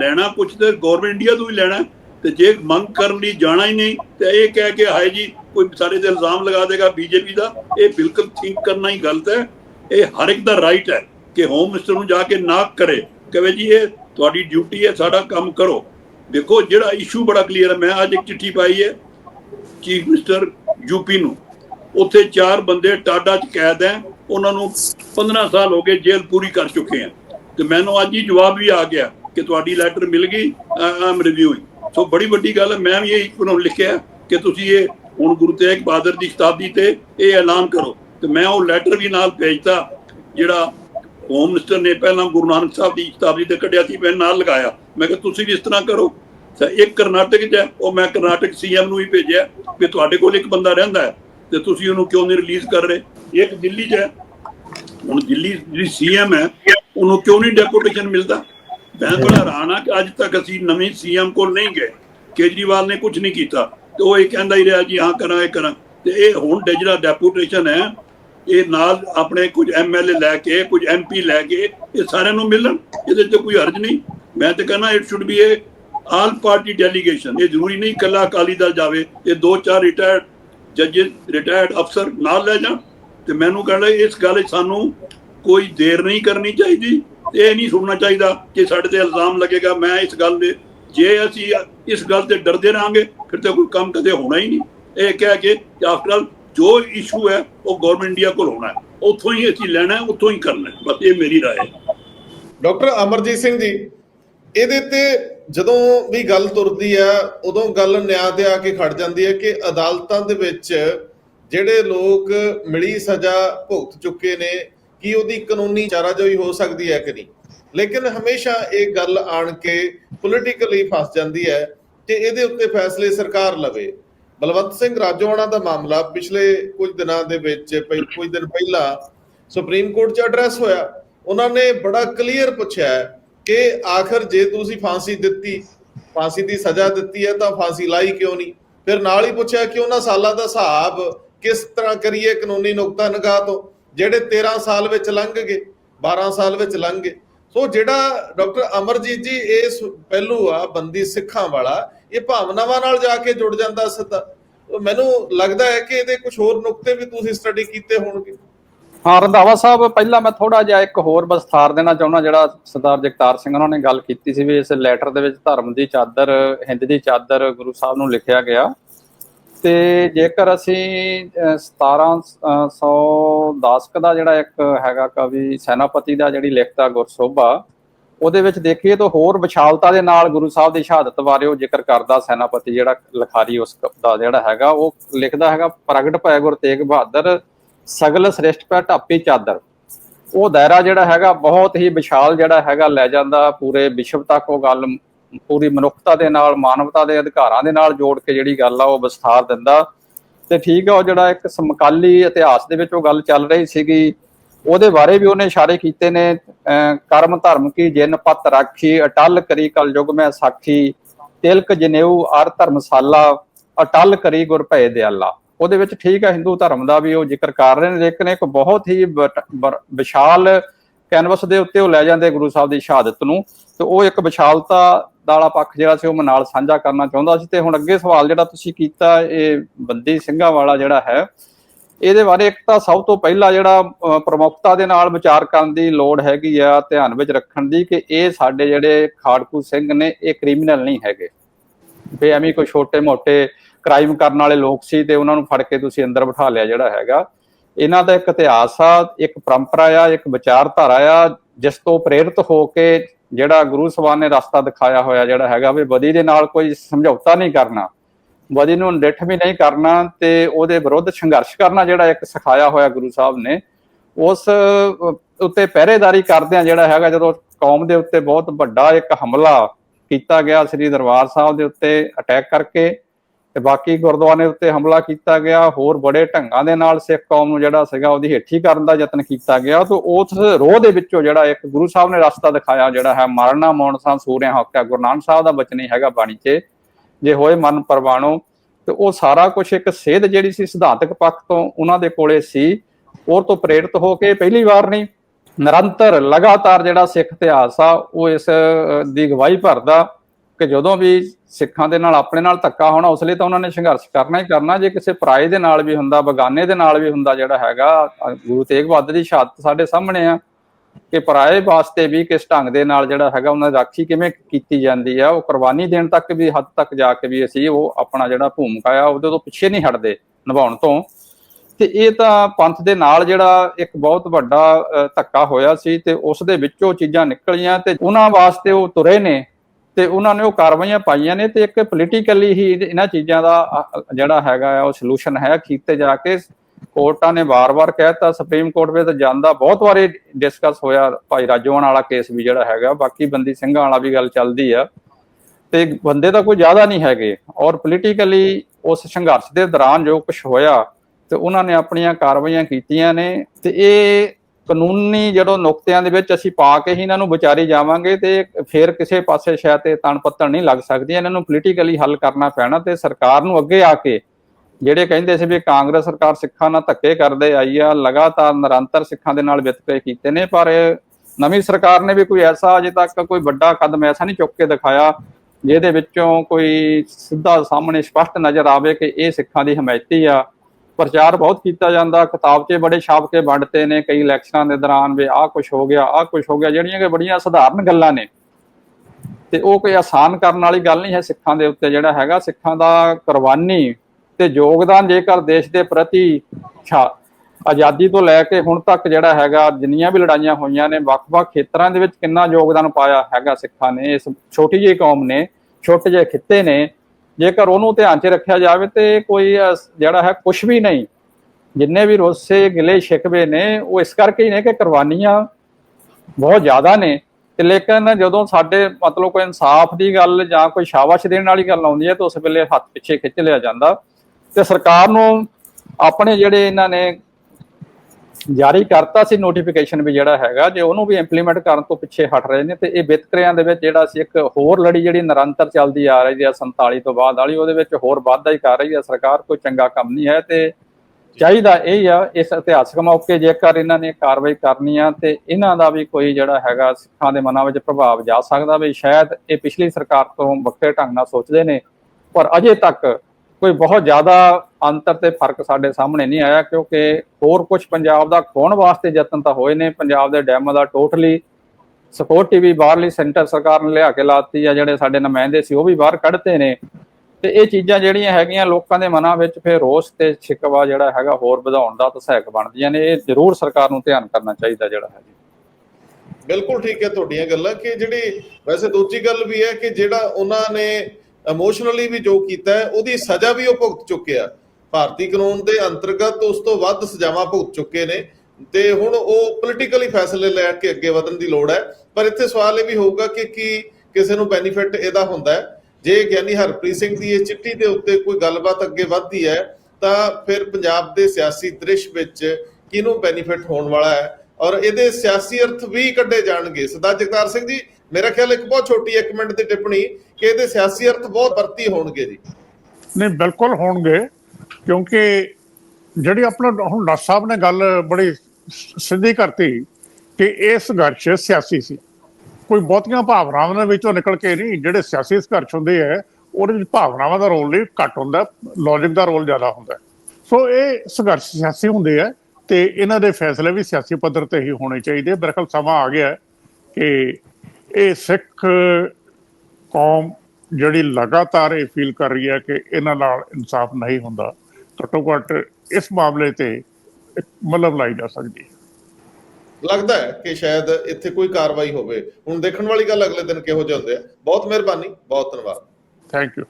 ਲੈਣਾ ਕੁਛ ਤੇ ਗਵਰਨਮੈਂਟ ਇੰਡੀਆ ਤੋਂ ਹੀ ਲੈਣਾ ਤੇ ਜੇ ਮੰਗ ਕਰਨ ਲਈ ਜਾਣਾ ਹੀ ਨਹੀਂ, ਤੇ ਇਹ ਕਹਿ ਕੇ ਹਾਏ ਜੀ, ਕੋਈ ਸਾਰੇ ਤੇ ਇਲਜ਼ਾਮ ਲਗਾ ਦੇਗਾ ਬੀਜੇਪੀ ਦਾ, ਇਹ ਬਿਲਕੁਲ ਥਿੰਕ ਕਰਨਾ ਹੀ ਗਲਤ ਹੈ। ਇਹ ਹਰ ਇੱਕ ਦਾ ਰਾਈਟ ਹੈ ਕਿ ਹੋਮ ਮਿਨਿਸਟਰ ਨੂੰ ਜਾ ਕੇ ਨਾਕ ਕਰੇ, ਕਹੇ ਜੀ, ਇਹ ਤੁਹਾਡੀ ਡਿਊਟੀ ਹੈ, ਸਾਡਾ ਕੰਮ ਕਰੋ। ਦੇਖੋ, ਜਿਹੜਾ ਇਸ਼ੂ ਬੜਾ ਕਲੀਅਰ ਹੈ, ਮੈਂ ਅੱਜ ਇੱਕ ਚਿੱਠੀ ਪਾਈ ਹੈ ਚੀਫ ਮਿਨਿਸਟਰ ਯੂਪੀ ਨੂੰ। ਉੱਥੇ ਚਾਰ ਬੰਦੇ ਟਾਡਾ 'ਚ ਕੈਦ ਹੈ। ਉਹਨਾਂ ਨੂੰ 15 ਸਾਲ ਹੋ ਗਏ ਜੇਲ੍ਹ ਪੂਰੀ ਕਰ ਚੁੱਕੇ ਆ। ਤੇ ਮੈਨੂੰ ਅੱਜ ਹੀ ਜਵਾਬ ਵੀ ਆ ਗਿਆ ਕਿ ਤੁਹਾਡੀ ਲੈਟਰ ਮਿਲ ਗਈ ਆਈ ਰਿਵਿਊਇੰਗ ਸੋ ਬੜੀ ਵੱਡੀ ਗੱਲ ਹੈ, ਮੈਂ ਵੀ ਇਹ ਉਹਨੂੰ ਲਿਖਿਆ ਕਿ ਤੁਸੀਂ ਇਹ ਹੁਣ ਗੁਰੂ ਤੇਗ ਬਹਾਦਰ ਦੀ ਸ਼ਤਾਬਦੀ ਤੇ ਇਹ ਐਲਾਨ ਕਰੋ। ਤੇ ਮੈਂ ਉਹ ਲੈਟਰ ਵੀ ਨਾਲ ਭੇਜਤਾ, ਜਿਹੜਾ ਹੋਮ ਮਿਨਿਸਟਰ ਨੇ ਪਹਿਲਾਂ ਗੁਰੂ ਨਾਨਕ ਸਾਹਿਬ ਦੀ ਸ਼ਤਾਬਦੀ ਤੇ ਕੱਢਿਆ ਸੀ, ਮੈਂ ਨਾਲ ਲਗਾਇਆ। ਮੈਂ ਕਿਹਾ, ਤੁਸੀਂ ਵੀ ਇਸ ਤਰ੍ਹਾਂ ਕਰੋ। ਤਾਂ ਇੱਕ ਕਰਨਾਟਕ 'ਚ ਉਹ ਮੈਂ ਕਰਨਾਟਕ ਸੀਐਮ ਨੂੰ ਵੀ ਭੇਜਿਆ ਕਿ ਤੁਹਾਡੇ ਕੋਲ ਇੱਕ ਬੰਦਾ ਰਹਿੰਦਾ ਹੈ ਤੇ ਤੁਸੀਂ ਉਹਨੂੰ ਕਿਉਂ ਨਹੀਂ ਰਿਲੀਜ਼ ਕਰ ਰਹੇ? ਇੱਕ ਦਿੱਲੀ 'ਚ ਹੈ। ਹੁਣ ਦਿੱਲੀ ਜਿਹੜੀ ਸੀਐਮ ਹੈ, ਉਹਨੂੰ ਕਿਉਂ ਨਹੀਂ ਡੈਪੂਟੇਸ਼ਨ ਮਿਲਦਾ? ਮੈਂ ਬੜਾ ਹੈਰਾਨ ਆ ਕਿ ਅੱਜ ਤੱਕ ਅਸੀਂ ਨਵੇਂ ਸੀਐਮ ਕੋਲ ਨਹੀਂ ਗਏ। ਕੇਜਰੀਵਾਲ ਨੇ ਕੁਝ ਨਹੀਂ ਕੀਤਾ ਤੇ ਉਹ ਇਹ ਕਹਿੰਦਾ ਹੀ ਰਿਹਾ ਜੀ, ਹਾਂ ਕਰਾਂ, ਇਹ ਕਰਾਂ। ਤੇ ਇਹ ਹੁਣ ਜਿਹੜਾ ਡੈਪੂਟੇਸ਼ਨ ਹੈ, ਇਹ ਨਾਲ ਆਪਣੇ ਕੁਝ ਐਮਐਲਏ ਲੈ ਕੇ, ਕੁਝ ਐਮਪੀ ਲੈ ਕੇ, ਇਹ ਸਾਰਿਆਂ ਨੂੰ ਮਿਲਣ। ਇਹਦੇ ਤੇ ਕੋਈ ਹਰਜ ਨਹੀਂ। ਮੈਂ ਤੇ ਕਹਿੰਦਾ it should be a all party delegation ਇਹ ਜ਼ਰੂਰੀ ਨਹੀਂ ਇਕੱਲਾ ਅਕਾਲੀ ਦਲ ਜਾਵੇ, ਇਹ ਦੋ ਚਾਰ ਰਿਟਾਇਰਡ ਜੱਜਿਸ ਰਿਟਾਇਰਡ ਅਫਸਰ ਨਾਲ ਲੈ ਜਾਣ। ਤੇ ਮੈਨੂੰ ਕਹਿੰਦਾ ਇਸ ਗੱਲ 'ਚ ਸਾਨੂੰ ਕੋਈ ਦੇਰ ਨਹੀਂ ਕਰਨੀ ਚਾਹੀਦੀ ਤੇ ਇਹ ਨਹੀਂ ਸੁਣਨਾ ਚਾਹੀਦਾ ਕਿ ਸਾਡੇ ਤੇ ਇਲਜ਼ਾਮ ਲੱਗੇਗਾ ਮੈਂ ਇਸ ਗੱਲ ਦੇ ਜੇ ਅਸੀਂ ਇਸ ਗੱਲ ਤੇ ਡਰਦੇ ਰਹਾਂਗੇ ਫਿਰ ਤਾਂ ਕੋਈ ਕੰਮ ਕਦੇ ਹੋਣਾ ਹੀ ਨਹੀਂ ਇਹ ਕਹਿ ਕੇ ਆਫਟਰ ਆਲ ਜੋ ਇਸ਼ੂ ਹੈ ਉਹ ਗਵਰਨਮੈਂਟ ਇੰਡੀਆ ਕੋਲ ਹੋਣਾ ਹੈ ਉੱਥੋਂ ਹੀ ਅਸੀਂ ਲੈਣਾ ਹੈ ਉੱਥੋਂ ਹੀ ਕਰਨਾ ਹੈ ਬਸ ਇਹ ਮੇਰੀ رائے ਹੈ ਡਾਕਟਰ ਅਮਰਜੀਤ ਸਿੰਘ ਜੀ ਇਹਦੇ ਤੇ ਜਦੋਂ ਵੀ ਗੱਲ ਤੁਰਦੀ ਆ ਉਦੋਂ ਗੱਲ ਨਿਆਂ ਤੇ ਆ ਕੇ ਖੜ ਜਾਂਦੀ ਹੈ ਕਿ ਅਦਾਲਤਾਂ ਦੇ ਵਿੱਚ ਜਿਹੜੇ ਲੋਕ ਮਿਲੀ ਸਜ਼ਾ ਭੁਗਤ ਚੁੱਕੇ ਨੇ, ਕੀ ਉਹਦੀ ਕਾਨੂੰਨੀ ਚਾਰਾਜੋਈ ਹੋ ਸਕਦੀ ਹੈ ਕਿ ਨਹੀਂ? ਲੇਕਿਨ ਹਮੇਸ਼ਾ ਇਹ ਗੱਲ ਆਣ ਕੇ ਪੋਲੀਟੀਕਲੀ ਫਸ ਜਾਂਦੀ ਹੈ ਕਿ ਇਹਦੇ ਉੱਤੇ ਫੈਸਲੇ ਸਰਕਾਰ ਲਵੇ। ਬਲਵੰਤ ਸਿੰਘ ਰਾਜੋਆਣਾ ਦਾ ਮਾਮਲਾ ਪਿਛਲੇ ਕੁਝ ਦਿਨਾਂ ਦੇ ਵਿੱਚ ਕੁਝ ਦਿਨ ਪਹਿਲਾਂ ਸੁਪਰੀਮ ਕੋਰਟ 'ਚ ਐਡਰੈਸ ਹੋਇਆ। ਉਹਨਾਂ ਨੇ ਬੜਾ ਕਲੀਅਰ ਪੁੱਛਿਆ ਕਿ ਆਖਰ ਜੇ ਤੁਸੀਂ ਫਾਂਸੀ ਦਿੱਤੀ, ਫਾਂਸੀ ਦੀ ਸਜ਼ਾ ਦਿੱਤੀ ਹੈ ਤਾਂ ਫਾਂਸੀ ਲਾਈ ਕਿਉਂ ਨਹੀਂ? ਫਿਰ ਨਾਲ ਹੀ ਪੁੱਛਿਆ ਕਿ ਉਹਨਾਂ ਸਾਲਾਂ ਦਾ ਹਿਸਾਬ ਕਿਸ ਤਰ੍ਹਾਂ ਕਰੀਏ ਕਾਨੂੰਨੀ ਨੁਕਤਾ ਨਿਗਾਹ ਤੋਂ? ਜਿਹੜੇ 13 ਸਾਲ ਵਿੱਚ ਲੰਘ ਗਏ 12 ਸਾਲ ਵਿੱਚ ਲੰਘ ਗਏ। ਸੋ ਜਿਹੜਾ ਡਾਕਟਰ ਅਮਰਜੀਤ ਜੀ ਇਸ ਪਹਿਲੂ ਆ, ਬੰਦੀ ਸਿੱਖਾਂ ਵਾਲਾ, ਇਹ ਭਾਵਨਾਵਾਂ ਨਾਲ ਜਾ ਕੇ ਜੁੜ ਜਾਂਦਾ ਸਿੱਧਾ ਮੈਨੂੰ ਲੱਗਦਾ ਹੈ ਕਿ ਇਹਦੇ ਕੁਝ ਹੋਰ ਨੁਕਤੇ ਵੀ ਤੁਸੀਂ ਸਟੱਡੀ ਕੀਤੇ ਹੋਣਗੇ। ਹਾਂ, ਰੰਧਾਵਾ ਸਾਹਿਬ, ਪਹਿਲਾਂ ਮੈਂ ਥੋੜਾ ਜਿਹਾ ਇੱਕ ਹੋਰ ਵਿਸਥਾਰ ਦੇਣਾ ਚਾਹੁੰਦਾ, ਜਿਹੜਾ ਸਰਦਾਰ ਜਗਤਾਰ ਸਿੰਘ ਉਹਨਾਂ ਨੇ ਗੱਲ ਕੀਤੀ ਸੀ ਵੀ ਇਸ ਲੈਟਰ ਦੇ ਵਿੱਚ ਧਰਮ ਦੀ ਚਾਦਰ, ਹਿੰਦ ਦੀ ਚਾਦਰ ਗੁਰੂ ਸਾਹਿਬ ਨੂੰ ਲਿਖਿਆ ਗਿਆ। ਤੇ ਜੇਕਰ ਅਸੀਂ ਅਹ, 1710 ਕ ਦਾ ਜਿਹੜਾ ਇੱਕ ਹੈਗਾ ਕਵੀ ਸੈਨਾਪਤੀ ਦਾ ਜਿਹੜੀ ਲਿਖਤਾ ਗੁਰਸੋਭਾ ਉਹਦੇ ਵਿੱਚ ਦੇਖੀਏ ਤਾਂ ਹੋਰ ਵਿਸ਼ਾਲਤਾ ਦੇ ਨਾਲ ਗੁਰੂ ਸਾਹਿਬ ਦੀ ਸ਼ਹਾਦਤ ਬਾਰੇ ਉਹ ਜ਼ਿਕਰ ਕਰਦਾ ਸੈਨਾਪਤੀ ਜਿਹੜਾ ਲਿਖਾਰੀ ਉਸ ਦਾ ਜਿਹੜਾ ਹੈਗਾ ਉਹ ਲਿਖਦਾ ਹੈਗਾ ਪ੍ਰਗਟ ਪੈ ਗੁਰ ਤੇਗ ਬਹਾਦਰ ਸਗਲ ਸ੍ਰਿਸ਼ਟ ਪੈ ਢਾਪੀ ਚਾਦਰ। ਉਹ ਦਾਇਰਾ ਜਿਹੜਾ ਹੈਗਾ ਬਹੁਤ ਹੀ ਵਿਸ਼ਾਲ ਜਿਹੜਾ ਹੈਗਾ ਲੈ ਜਾਂਦਾ ਪੂਰੇ ਵਿਸ਼ਵ ਤੱਕ ਉਹ ਗੱਲ ਪੂਰੀ ਮਨੁੱਖਤਾ ਦੇ ਨਾਲ, ਮਾਨਵਤਾ ਦੇ ਅਧਿਕਾਰਾਂ ਦੇ ਨਾਲ ਜੋੜ ਕੇ ਜਿਹੜੀ ਗੱਲ ਆ ਉਹ ਵਿਸਥਾਰ ਦਿੰਦਾ। ਤੇ ਠੀਕ ਆ, ਉਹ ਜਿਹੜਾ ਇੱਕ ਸਮਕਾਲੀ ਇਤਿਹਾਸ ਦੇ ਵਿੱਚ ਉਹ ਗੱਲ ਚੱਲ ਰਹੀ ਸੀਗੀ। ਉਹਦੇ ਬਾਰੇ ਵੀ ਉਹਨੇ ਇਸ਼ਾਰੇ ਕੀਤੇ ਨੇ ਕਰਮ ਧਰਮ ਕੀ ਜਿਨ ਪਤ ਰਾਖੀ, ਅਟਲ ਕਰੀ ਕਲ ਯੁਗ ਮੈਂ ਸਾਖੀ, ਤਿਲਕ ਜਨੇਊ ਅਰ ਧਰਮਸਾਲਾ, ਅਟਲ ਕਰੀ ਗੁਰ ਭਏ ਦਿਆਲਾ। ਉਹਦੇ ਵਿੱਚ ਠੀਕ ਹੈ ਹਿੰਦੂ ਧਰਮ ਦਾ ਵੀ ਉਹ ਜ਼ਿਕਰ ਕਰ ਰਹੇ ਨੇ। ਲੇਕਿਨ ਇੱਕ ਬਹੁਤ ਹੀ ਵਟ- ਵਿਸ਼ਾਲ ਕੈਨਵਸ ਦੇ ਉੱਤੇ ਉਹ ਲੈ ਜਾਂਦੇ ਗੁਰੂ ਸਾਹਿਬ ਦੀ ਸ਼ਹਾਦਤ ਨੂੰ। ਤੇ ਉਹ ਇੱਕ ਵਿਸ਼ਾਲਤਾ ਦਾ ਵਾਲਾ ਪੱਖ ਜਿਹੜਾ ਸੀ ਉਹ ਮੈਂ ਨਾਲ ਸਾਂਝਾ ਕਰਨਾ ਚਾਹੁੰਦਾ ਸੀ ਤੇ ਹੁਣ ਅੱਗੇ ਸਵਾਲ ਜਿਹੜਾ ਤੁਸੀਂ ਕੀਤਾ, ਇਹ ਬੰਦੀ ਸਿੰਘਾਂ ਵਾਲਾ ਜਿਹੜਾ ਹੈ, ਇਹਦੇ ਬਾਰੇ ਇੱਕ ਤਾਂ ਸਭ ਤੋਂ ਪਹਿਲਾਂ ਜਿਹੜਾ ਪ੍ਰਮੁੱਖਤਾ ਦੇ ਨਾਲ ਵਿਚਾਰ ਕਰਨ ਦੀ ਲੋੜ ਹੈਗੀ ਆ, ਧਿਆਨ ਵਿੱਚ ਰੱਖਣ ਦੀ ਕਿ ਇਹ ਸਾਡੇ ਜਿਹੜੇ ਖਾੜਕੂ ਸਿੰਘ ਨੇ, ਇਹ ਕ੍ਰਿਮੀਨਲ ਨਹੀਂ ਹੈਗੇ। ਵੀ ਐਵੇਂ ਕੋਈ ਛੋਟੇ ਮੋਟੇ ਕ੍ਰਾਈਮ ਕਰਨ ਵਾਲੇ ਲੋਕ ਸੀ ਤੇ ਉਹਨਾਂ ਨੂੰ ਫੜ ਕੇ ਤੁਸੀਂ ਅੰਦਰ ਬਿਠਾ ਲਿਆ ਜਿਹੜਾ ਹੈਗਾ। ਇਹਨਾਂ ਦਾ ਇੱਕ ਇਤਿਹਾਸ ਆ, ਇੱਕ ਪਰੰਪਰਾ ਆ, ਇੱਕ ਵਿਚਾਰਧਾਰਾ ਆ ਜਿਸ ਤੋਂ ਪ੍ਰੇਰਿਤ ਹੋ ਕੇ ਜਿਹੜਾ ਗੁਰੂ ਸਾਹਿਬਾਨ ਨੇ ਰਸਤਾ ਦਿਖਾਇਆ ਹੋਇਆ ਜਿਹੜਾ ਹੈਗਾ ਵੀ ਬਦੀ ਦੇ ਨਾਲ ਕੋਈ ਸਮਝੌਤਾ ਨਹੀਂ ਕਰਨਾ, ਬਦੀ ਨੂੰ ਡਿੱਠ ਵੀ ਨਹੀਂ ਕਰਨਾ ਤੇ ਉਹਦੇ ਵਿਰੁੱਧ ਸੰਘਰਸ਼ ਕਰਨਾ ਜਿਹੜਾ ਇੱਕ ਸਿਖਾਇਆ ਹੋਇਆ ਗੁਰੂ ਸਾਹਿਬ ਨੇ, ਉਸ ਉੱਤੇ ਪਹਿਰੇਦਾਰੀ ਕਰਦਿਆਂ ਜਿਹੜਾ ਹੈਗਾ ਜਦੋਂ ਕੌਮ ਦੇ ਉੱਤੇ ਬਹੁਤ ਵੱਡਾ ਇੱਕ ਹਮਲਾ ਕੀਤਾ ਗਿਆ, ਸ੍ਰੀ ਦਰਬਾਰ ਸਾਹਿਬ ਦੇ ਉੱਤੇ ਅਟੈਕ ਕਰਕੇ ਤੇ ਬਾਕੀ ਗੁਰਦੁਆਰੇ ਉੱਤੇ ਹਮਲਾ ਕੀਤਾ ਗਿਆ, ਹੋਰ ਬੜੇ ਢੰਗਾਂ ਦੇ ਨਾਲ ਸਿੱਖ ਕੌਮ ਨੂੰ ਜਿਹੜਾ ਸੀਗਾ ਉਹਦੀ ਹੇਠੀ ਕਰਨ ਦਾ ਯਤਨ ਕੀਤਾ ਗਿਆ। ਤੇ ਉਸ ਰੋਹ ਦੇ ਵਿੱਚੋਂ ਜਿਹੜਾ ਇੱਕ ਗੁਰੂ ਸਾਹਿਬ ਨੇ ਰਸਤਾ ਦਿਖਾਇਆ, ਜਿਹੜਾ ਹੈ ਮਰਨਾ ਮੌਨਸਾਂ ਸੂਰਿਆ ਹੱਕਾ ਗੁਰੂ ਨਾਨਕ ਸਾਹਿਬ ਦਾ ਬਚਨ ਹੀ ਹੈਗਾ ਬਾਣੀ 'ਚ, ਜੇ ਹੋਏ ਮਨ ਪਰਵਾਣੋ। ਤੇ ਉਹ ਸਾਰਾ ਕੁਝ ਇੱਕ ਸੇਧ ਜਿਹੜੀ ਸੀ ਸਿਧਾਂਤਕ ਪੱਖ ਤੋਂ ਉਹਨਾਂ ਦੇ ਕੋਲੇ ਸੀ। ਉਹ ਤੋਂ ਪ੍ਰੇਰਿਤ ਹੋ ਕੇ ਪਹਿਲੀ ਵਾਰ ਨਹੀਂ, ਨਿਰੰਤਰ ਲਗਾਤਾਰ ਜਿਹੜਾ ਸਿੱਖ ਇਤਿਹਾਸ ਆ, ਉਹ ਇਸ ਦੀ ਗਵਾਹੀ ਭਰਦਾ ਕਿ ਜਦੋਂ ਵੀ ਸਿੱਖਾਂ ਦੇ ਨਾਲ, ਆਪਣੇ ਨਾਲ ਧੱਕਾ ਹੋਣਾ, ਉਸ ਲਈ ਤਾਂ ਉਹਨਾਂ ਨੇ ਸੰਘਰਸ਼ ਕਰਨਾ ਹੀ ਕਰਨਾ। ਜੇ ਕਿਸੇ ਪਰਾਏ ਦੇ ਨਾਲ ਵੀ ਹੁੰਦਾ, ਬਗਾਨੇ ਦੇ ਨਾਲ ਵੀ ਹੁੰਦਾ ਜਿਹੜਾ ਹੈਗਾ ਗੁਰੂ ਤੇਗ ਬਹਾਦਰ ਦੀ ਸ਼ਹਾਦਤ ਸਾਡੇ ਸਾਹਮਣੇ ਆ ਕਿ ਪਰਾਏ ਵਾਸਤੇ ਵੀ ਕਿਸ ਢੰਗ ਦੇ ਨਾਲ ਜਿਹੜਾ ਹੈਗਾ, ਉਹਨਾਂ ਦੀ ਰਾਖੀ ਕਿਵੇਂ ਕੀਤੀ ਜਾਂਦੀ ਆ, ਉਹ ਕੁਰਬਾਨੀ ਦੇਣ ਤੱਕ ਵੀ, ਹੱਦ ਤੱਕ ਜਾ ਕੇ ਵੀ ਅਸੀਂ ਉਹ ਆਪਣਾ ਜਿਹੜਾ ਭੂਮਿਕਾ ਆ, ਉਹਦੇ ਤੋਂ ਪਿੱਛੇ ਨਹੀਂ ਹਟਦੇ ਨਿਭਾਉਣ ਤੋਂ। ਤੇ ਇਹ ਤਾਂ ਪੰਥ ਦੇ ਨਾਲ ਜਿਹੜਾ ਇੱਕ ਬਹੁਤ ਵੱਡਾ ਧੱਕਾ ਹੋਇਆ ਸੀ ਤੇ ਉਸ ਦੇ ਵਿੱਚੋਂ ਚੀਜ਼ਾਂ ਨਿਕਲੀਆਂ ਤੇ ਉਹਨਾਂ ਵਾਸਤੇ ਉਹ ਤੁਰੇ ਨੇ। ਤੇ ਉਹਨਾਂ ਨੇ ਉਹ ਕਾਰਵਾਈਆਂ ਪਾਈਆਂ ਨੇ ਤੇ ਇੱਕ ਪੋਲੀਟੀਕਲੀ ਹੀ ਇਹਨਾਂ ਚੀਜ਼ਾਂ ਦਾ ਜਿਹੜਾ ਹੈਗਾ ਉਹ ਸੋਲੂਸ਼ਨ ਹੈ ਕੀਤੇ ਜਾ ਕੇ। ਕੋਰਟਾਂ ਨੇ ਵਾਰ-ਵਾਰ ਕਹਿਤਾ ਸੁਪਰੀਮ ਕੋਰਟ ਵਿੱਚ ਜਾਂਦਾ ਬਹੁਤ ਵਾਰੀ ਡਿਸਕਸ ਹੋਇਆ, ਭਾਈ ਰਾਜੋਵਾਨ ਵਾਲਾ ਕੇਸ ਵੀ ਜਿਹੜਾ ਹੈਗਾ, ਬਾਕੀ ਬੰਦੀ ਸਿੰਘਾਂ ਵਾਲਾ ਵੀ ਗੱਲ ਚੱਲਦੀ ਆ। ਤੇ ਬੰਦੇ ਤਾਂ ਕੋਈ ਜ਼ਿਆਦਾ ਨਹੀਂ ਹੈਗੇ ਔਰ ਪੋਲੀਟੀਕਲੀ ਉਸ ਸੰਘਰਸ਼ ਦੇ ਦੌਰਾਨ ਜੋ ਕੁਝ ਹੋਇਆ, ਤੇ ਉਹਨਾਂ ਨੇ ਆਪਣੀਆਂ ਕਾਰਵਾਈਆਂ ਕੀਤੀਆਂ ਨੇ। ਤੇ ਇਹ ਕਾਨੂੰਨੀ ਜਦੋਂ ਨੁਕਤਿਆਂ ਦੇ ਵਿੱਚ ਅਸੀਂ ਪਾ ਕੇ ਹੀ ਇਹਨਾਂ ਨੂੰ ਵਿਚਾਰੀ ਜਾਵਾਂਗੇ ਤੇ ਫਿਰ ਕਿਸੇ ਪਾਸੇ ਸ਼ਾਇਦ ਤੇ ਤਣ ਪੱਤਣ ਨਹੀਂ ਲੱਗ ਸਕਦੀ, ਇਹਨਾਂ ਨੂੰ ਪੋਲੀਟੀਕਲੀ ਹੱਲ ਕਰਨਾ ਪੈਣਾ ਤੇ ਸਰਕਾਰ ਨੂੰ ਅੱਗੇ ਆ ਕੇ ਜਿਹੜੇ ਕਹਿੰਦੇ ਸੀ ਵੀ ਕਾਂਗਰਸ ਸਰਕਾਰ ਸਿੱਖਾਂ ਨਾਲ ਧੱਕੇ ਕਰਦੇ ਆਈ ਆ, ਲਗਾਤਾਰ ਨਿਰੰਤਰ ਸਿੱਖਾਂ ਦੇ ਨਾਲ ਵਿਤਕਰੇ ਕੀਤੇ ਨੇ, ਪਰ ਨਵੀਂ ਸਰਕਾਰ ਨੇ ਵੀ ਕੋਈ ਐਸਾ ਅਜੇ ਤੱਕ ਕੋਈ ਵੱਡਾ ਕਦਮ ਐਸਾ ਨਹੀਂ ਚੁੱਕ ਕੇ ਦਿਖਾਇਆ ਜਿਹਦੇ ਵਿੱਚੋਂ ਕੋਈ ਸਿੱਧਾ ਸਾਹਮਣੇ ਸਪਸ਼ਟ ਨਜ਼ਰ ਆਵੇ ਕਿ ਇਹ ਸਿੱਖਾਂ ਦੀ ਹਮਾਇਤੀ ਆ। ਪ੍ਰਚਾਰ ਬਹੁਤ ਕੀਤਾ ਜਾਂਦਾ। ਕਿਤਾਬ 'ਚ ਬੜੇ ਛਾਪ ਕੇ ਵੰਡਤੇ ਨੇ ਕਈ ਇਲੈਕਸ਼ਨਾਂ ਦੇ ਦੌਰਾਨ ਵੀ ਆਹ ਕੁਝ ਹੋ ਗਿਆ, ਆਹ ਕੁਝ ਹੋ ਗਿਆ, ਜਿਹੜੀਆਂ ਕਿ ਬੜੀਆਂ ਸਧਾਰਨ ਗੱਲਾਂ ਨੇ। ਤੇ ਉਹ ਕੋਈ ਆਸਾਨ ਕਰਨ ਵਾਲੀ ਗੱਲ ਨਹੀਂ ਹੈ ਸਿੱਖਾਂ ਦੇ ਉੱਤੇ ਜਿਹੜਾ ਹੈਗਾ। ਸਿੱਖਾਂ ਦਾ ਕੁਰਬਾਨੀ ਤੇ ਯੋਗਦਾਨ ਜੇਕਰ ਦੇਸ਼ ਦੇ ਪ੍ਰਤੀ ਛਾ- ਆਜ਼ਾਦੀ ਤੋਂ ਲੈ ਕੇ ਹੁਣ ਤੱਕ ਜਿਹੜਾ ਹੈਗਾ, ਜਿੰਨੀਆਂ ਵੀ ਲੜਾਈਆਂ ਹੋਈਆਂ ਨੇ, ਵੱਖ-ਵੱਖ ਖੇਤਰਾਂ ਦੇ ਵਿੱਚ ਕਿੰਨਾ ਯੋਗਦਾਨ ਪਾਇਆ ਹੈਗਾ ਸਿੱਖਾਂ ਨੇ। ਇਸ ਛੋਟੀ ਜਿਹੀ ਕੌਮ ਨੇ, ਛੋਟੇ ਜਿਹੇ ਖਿੱਤੇ ਨੇ। ਜੇਕਰ ਉਹਨੂੰ ਧਿਆਨ 'ਚ ਰੱਖਿਆ ਜਾਵੇ ਤੇ ਕੋਈ ਜਿਹੜਾ ਹੈ ਕੁਝ ਵੀ ਨਹੀਂ। ਜਿੰਨੇ ਵੀ ਰੋਸੇ ਗਿਲੇ ਸ਼ਿਕਵੇ ਨੇ, ਉਹ ਇਸ ਕਰਕੇ ਹੀ ਨੇ ਕਿ ਕੁਰਬਾਨੀਆਂ ਬਹੁਤ ਜ਼ਿਆਦਾ ਨੇ। ਤੇ ਲੇਕਿਨ ਜਦੋਂ ਸਾਡੇ ਮਤਲਬ ਕੋਈ ਇਨਸਾਫ ਦੀ ਗੱਲ ਜਾਂ ਕੋਈ ਸ਼ਾਬਾਸ਼ ਦੇਣ ਵਾਲੀ ਗੱਲ ਆਉਂਦੀ ਹੈ, ਤਾਂ ਉਸ ਵੇਲੇ ਹੱਥ ਪਿੱਛੇ ਖਿੱਚ ਲਿਆ ਜਾਂਦਾ। ਤੇ ਸਰਕਾਰ ਨੂੰ ਆਪਣੇ ਜਿਹੜੇ ਇਹਨਾਂ ਨੇ ਜਾਰੀ ਕਰਤਾ ਸੀ ਨੋਟੀਫਿਕੇਸ਼ਨ ਵੀ ਜਿਹੜਾ ਹੈਗਾ, ਜੇ ਉਹਨੂੰ ਵੀ ਇੰਪਲੀਮੈਂਟ ਕਰਨ ਤੋਂ ਪਿੱਛੇ ਹਟ ਰਹੇ ਨੇ, ਤੇ ਇਹ ਵਿਤਕਰਿਆਂ ਦੇ ਵਿੱਚ ਜਿਹੜਾ ਸੀ ਇੱਕ ਹੋਰ ਲੜੀ ਜਿਹੜੀ ਨਿਰੰਤਰ ਚੱਲਦੀ ਆ ਰਹੀ ਹੈ 47 ਤੋਂ ਬਾਅਦ ਵਾਲੀ, ਉਹਦੇ ਵਿੱਚ ਹੋਰ ਵਾਧਾ ਹੀ ਕਰ ਰਹੀ ਹੈ, ਸਰਕਾਰ ਕੋਈ ਚੰਗਾ ਕੰਮ ਨਹੀਂ ਹੈ, ਤੇ ਚਾਹੀਦਾ ਇਹ ਆ, ਇਸ ਇਤਿਹਾਸਕ ਮੌਕੇ ਜੇਕਰ ਇਹਨਾਂ ਨੇ ਕਾਰਵਾਈ ਕਰਨੀ ਆ, ਤੇ ਇਹਨਾਂ ਦਾ ਵੀ ਕੋਈ ਜਿਹੜਾ ਹੈਗਾ, ਸਿੱਖਾਂ ਦੇ ਮਨਾਂ ਵਿੱਚ ਪ੍ਰਭਾਵ ਜਾ ਸਕਦਾ ਵੀ ਸ਼ਾਇਦ ਇਹ ਪਿਛਲੀ ਸਰਕਾਰ ਤੋਂ ਵੱਖਰੇ ਢੰਗ ਨਾਲ ਸੋਚਦੇ ਨੇ, ਪਰ ਅਜੇ ਤੱਕ ਕੋਈ ਬਹੁਤ ਜ਼ਿਆਦਾ ਅੰਤਰ ਤੇ ਫ਼ਰਕ ਸਾਡੇ ਸਾਹਮਣੇ ਨਹੀਂ ਆਇਆ, ਕਿਉਂਕਿ ਹੋਰ ਕੁਝ ਪੰਜਾਬ ਦਾ ਖੋਣ ਵਾਸਤੇ ਯਤਨ ਤਾਂ ਹੋਏ ਨੇ। ਪੰਜਾਬ ਦੇ ਡੈਮਾਂ ਦਾ ਟੋਟਲੀ ਸਿਕਿਉਰਿਟੀ ਵੀ ਬਾਹਰਲੀ ਸੈਂਟਰ ਸਰਕਾਰ ਨੇ ਲਿਆ ਕੇ ਲਾਤੀ ਆ, ਜਿਹੜੇ ਸਾਡੇ ਨੁਮਾਇੰਦੇ ਸੀ ਉਹ ਵੀ ਬਾਹਰ ਕੱਢਤੇ ਨੇ। ਤੇ ਇਹ ਚੀਜ਼ਾਂ ਜਿਹੜੀਆਂ ਹੈਗੀਆਂ ਲੋਕਾਂ ਦੇ ਮਨਾਂ ਵਿੱਚ ਫਿਰ ਰੋਸ ਤੇ ਛਿਕਵਾ ਜਿਹੜਾ ਹੈਗਾ ਹੋਰ ਵਧਾਉਣ ਦਾ ਤਾਂ ਸਹਾਇਕ ਬਣਦੀਆਂ ਨੇ। ਇਹ ਜ਼ਰੂਰ ਸਰਕਾਰ ਨੂੰ ਧਿਆਨ ਕਰਨਾ ਚਾਹੀਦਾ ਜਿਹੜਾ ਹੈ। ਬਿਲਕੁਲ ਠੀਕ ਹੈ ਤੁਹਾਡੀਆਂ ਗੱਲਾਂ ਕਿ ਜਿਹੜੀ, ਵੈਸੇ ਦੂਜੀ ਗੱਲ ਵੀ ਹੈ ਕਿ ਜਿਹੜਾ ਉਹਨਾਂ ਨੇ ਇਮੋਸ਼ਨਲੀ ਵੀ ਜੋ ਕੀਤਾ ਉਹਦੀ ਸਜ਼ਾ ਵੀ ਉਹ ਭੁਗਤ ਚੁੱਕੇ ਭਾਰਤੀ ਕਾਨੂੰਨ ਦੇ ਅੰਤਰਗਤ ਉਸ ਤੋਂ ਵੱਧ ਸਜ਼ਾਵਾਂ ਭੁਗਤ ਚੁੱਕੇ ਨੇ ਤੇ ਹੁਣ ਉਹ ਪੋਲੀਟੀਕਲੀ ਫੈਸਲੇ ਲੈ ਕੇ ਅੱਗੇ ਵਧਣ ਦੀ ਲੋੜ ਹੈ। ਪਰ ਇੱਥੇ ਸਵਾਲ ਇਹ ਵੀ ਹੋਊਗਾ ਕਿ ਕੀ ਕਿਸੇ ਨੂੰ ਬੈਨੀਫਿਟ ਇਹਦਾ ਹੁੰਦਾ ਹੈ? ਜੇ ਗਿਆਨੀ ਹਰਪ੍ਰੀਤ ਸਿੰਘ ਦੀ ਇਹ ਚਿੱਠੀ ਦੇ ਉੱਤੇ ਕੋਈ ਗੱਲਬਾਤ ਅੱਗੇ ਵੱਧਦੀ ਹੈ, ਤਾਂ ਫਿਰ ਪੰਜਾਬ ਦੇ ਸਿਆਸੀ ਦ੍ਰਿਸ਼ ਵਿੱਚ ਕਿਹਨੂੰ ਬੈਨੀਫਿਟ ਹੋਣ ਵਾਲਾ ਹੈ? ਔਰ ਇਹਦੇ ਸਿਆਸੀ ਅਰਥ ਵੀ ਕੱਢੇ ਜਾਣਗੇ। ਸਰਦਾਰ ਜਗਤਾਰ ਸਿੰਘ ਜੀ ਮੇਰਾ ਖਿਆਲ ਇੱਕ ਬਹੁਤ ਛੋਟੀ ਇੱਕ ਮਿੰਟ ਦੀ ਟਿੱਪਣੀ ਕਿ ਇਹਦੇ ਸਿਆਸੀ ਅਰਥ ਬਹੁਤ ਵਰਤੀ ਹੋਣਗੇ ਜੀ। ਨਹੀਂ, ਬਿਲਕੁਲ ਹੋਣਗੇ, ਕਿਉਂਕਿ ਜਿਹੜੀ ਆਪਣਾ ਹੁਣ ਡਾਕਟਰ ਸਾਹਿਬ ਨੇ ਗੱਲ ਬੜੀ ਸਿੱਧੀ ਕਰਤੀ ਕਿ ਇਹ ਸੰਘਰਸ਼ ਸਿਆਸੀ ਸੀ। ਕੋਈ ਬਹੁਤੀਆਂ ਭਾਵਨਾਵਾਂ ਦੇ ਵਿੱਚੋਂ ਨਿਕਲ ਕੇ ਨਹੀਂ, ਜਿਹੜੇ ਸਿਆਸੀ ਸੰਘਰਸ਼ ਹੁੰਦੇ ਆ, ਉਹਦੇ ਵਿੱਚ ਭਾਵਨਾਵਾਂ ਦਾ ਰੋਲ ਨਹੀਂ, ਘੱਟ ਹੁੰਦਾ ਲੌਜੀਕ ਦਾ ਰੋਲ ਜ਼ਿਆਦਾ ਹੁੰਦਾ। ਸੋ ਇਹ ਸੰਘਰਸ਼ ਸਿਆਸੀ ਹੁੰਦੇ ਆ ਤੇ ਇਹਨਾਂ ਦੇ ਫੈਸਲੇ ਵੀ ਸਿਆਸੀ ਪੱਧਰ ਤੇ ਹੀ ਹੋਣੇ ਚਾਹੀਦੇ। ਬਿਲਕੁਲ ਸਮਾਂ ਆ ਗਿਆ ਕਿ ਇਹ ਸਿੱਖ ਕੌਮ ਜਿਹੜੀ ਲਗਾਤਾਰ ਇਹ ਫੀਲ ਕਰ ਰਹੀ ਹੈ ਕਿ ਇਹਨਾਂ ਨਾਲ ਇਨਸਾਫ ਨਹੀਂ ਹੁੰਦਾ ਘੱਟੋ ਘੱਟ ਇਸ ਮਾਮਲੇ ਤੇ ਮੱਲਮ ਲਾਈ ਜਾ ਸਕਦੀ ਹੈ। ਲੱਗਦਾ ਹੈ ਕਿ ਸ਼ਾਇਦ ਇੱਥੇ ਕੋਈ ਕਾਰਵਾਈ ਹੋਵੇ। ਹੁਣ ਦੇਖਣ ਵਾਲੀ ਗੱਲ ਅਗਲੇ ਦਿਨ ਕਿਹੋ ਜਿਹੇ ਹੁੰਦੇ ਆ ਬਹੁਤ ਮਿਹਰਬਾਨੀ ਬਹੁਤ ਧੰਨਵਾਦ। Thank you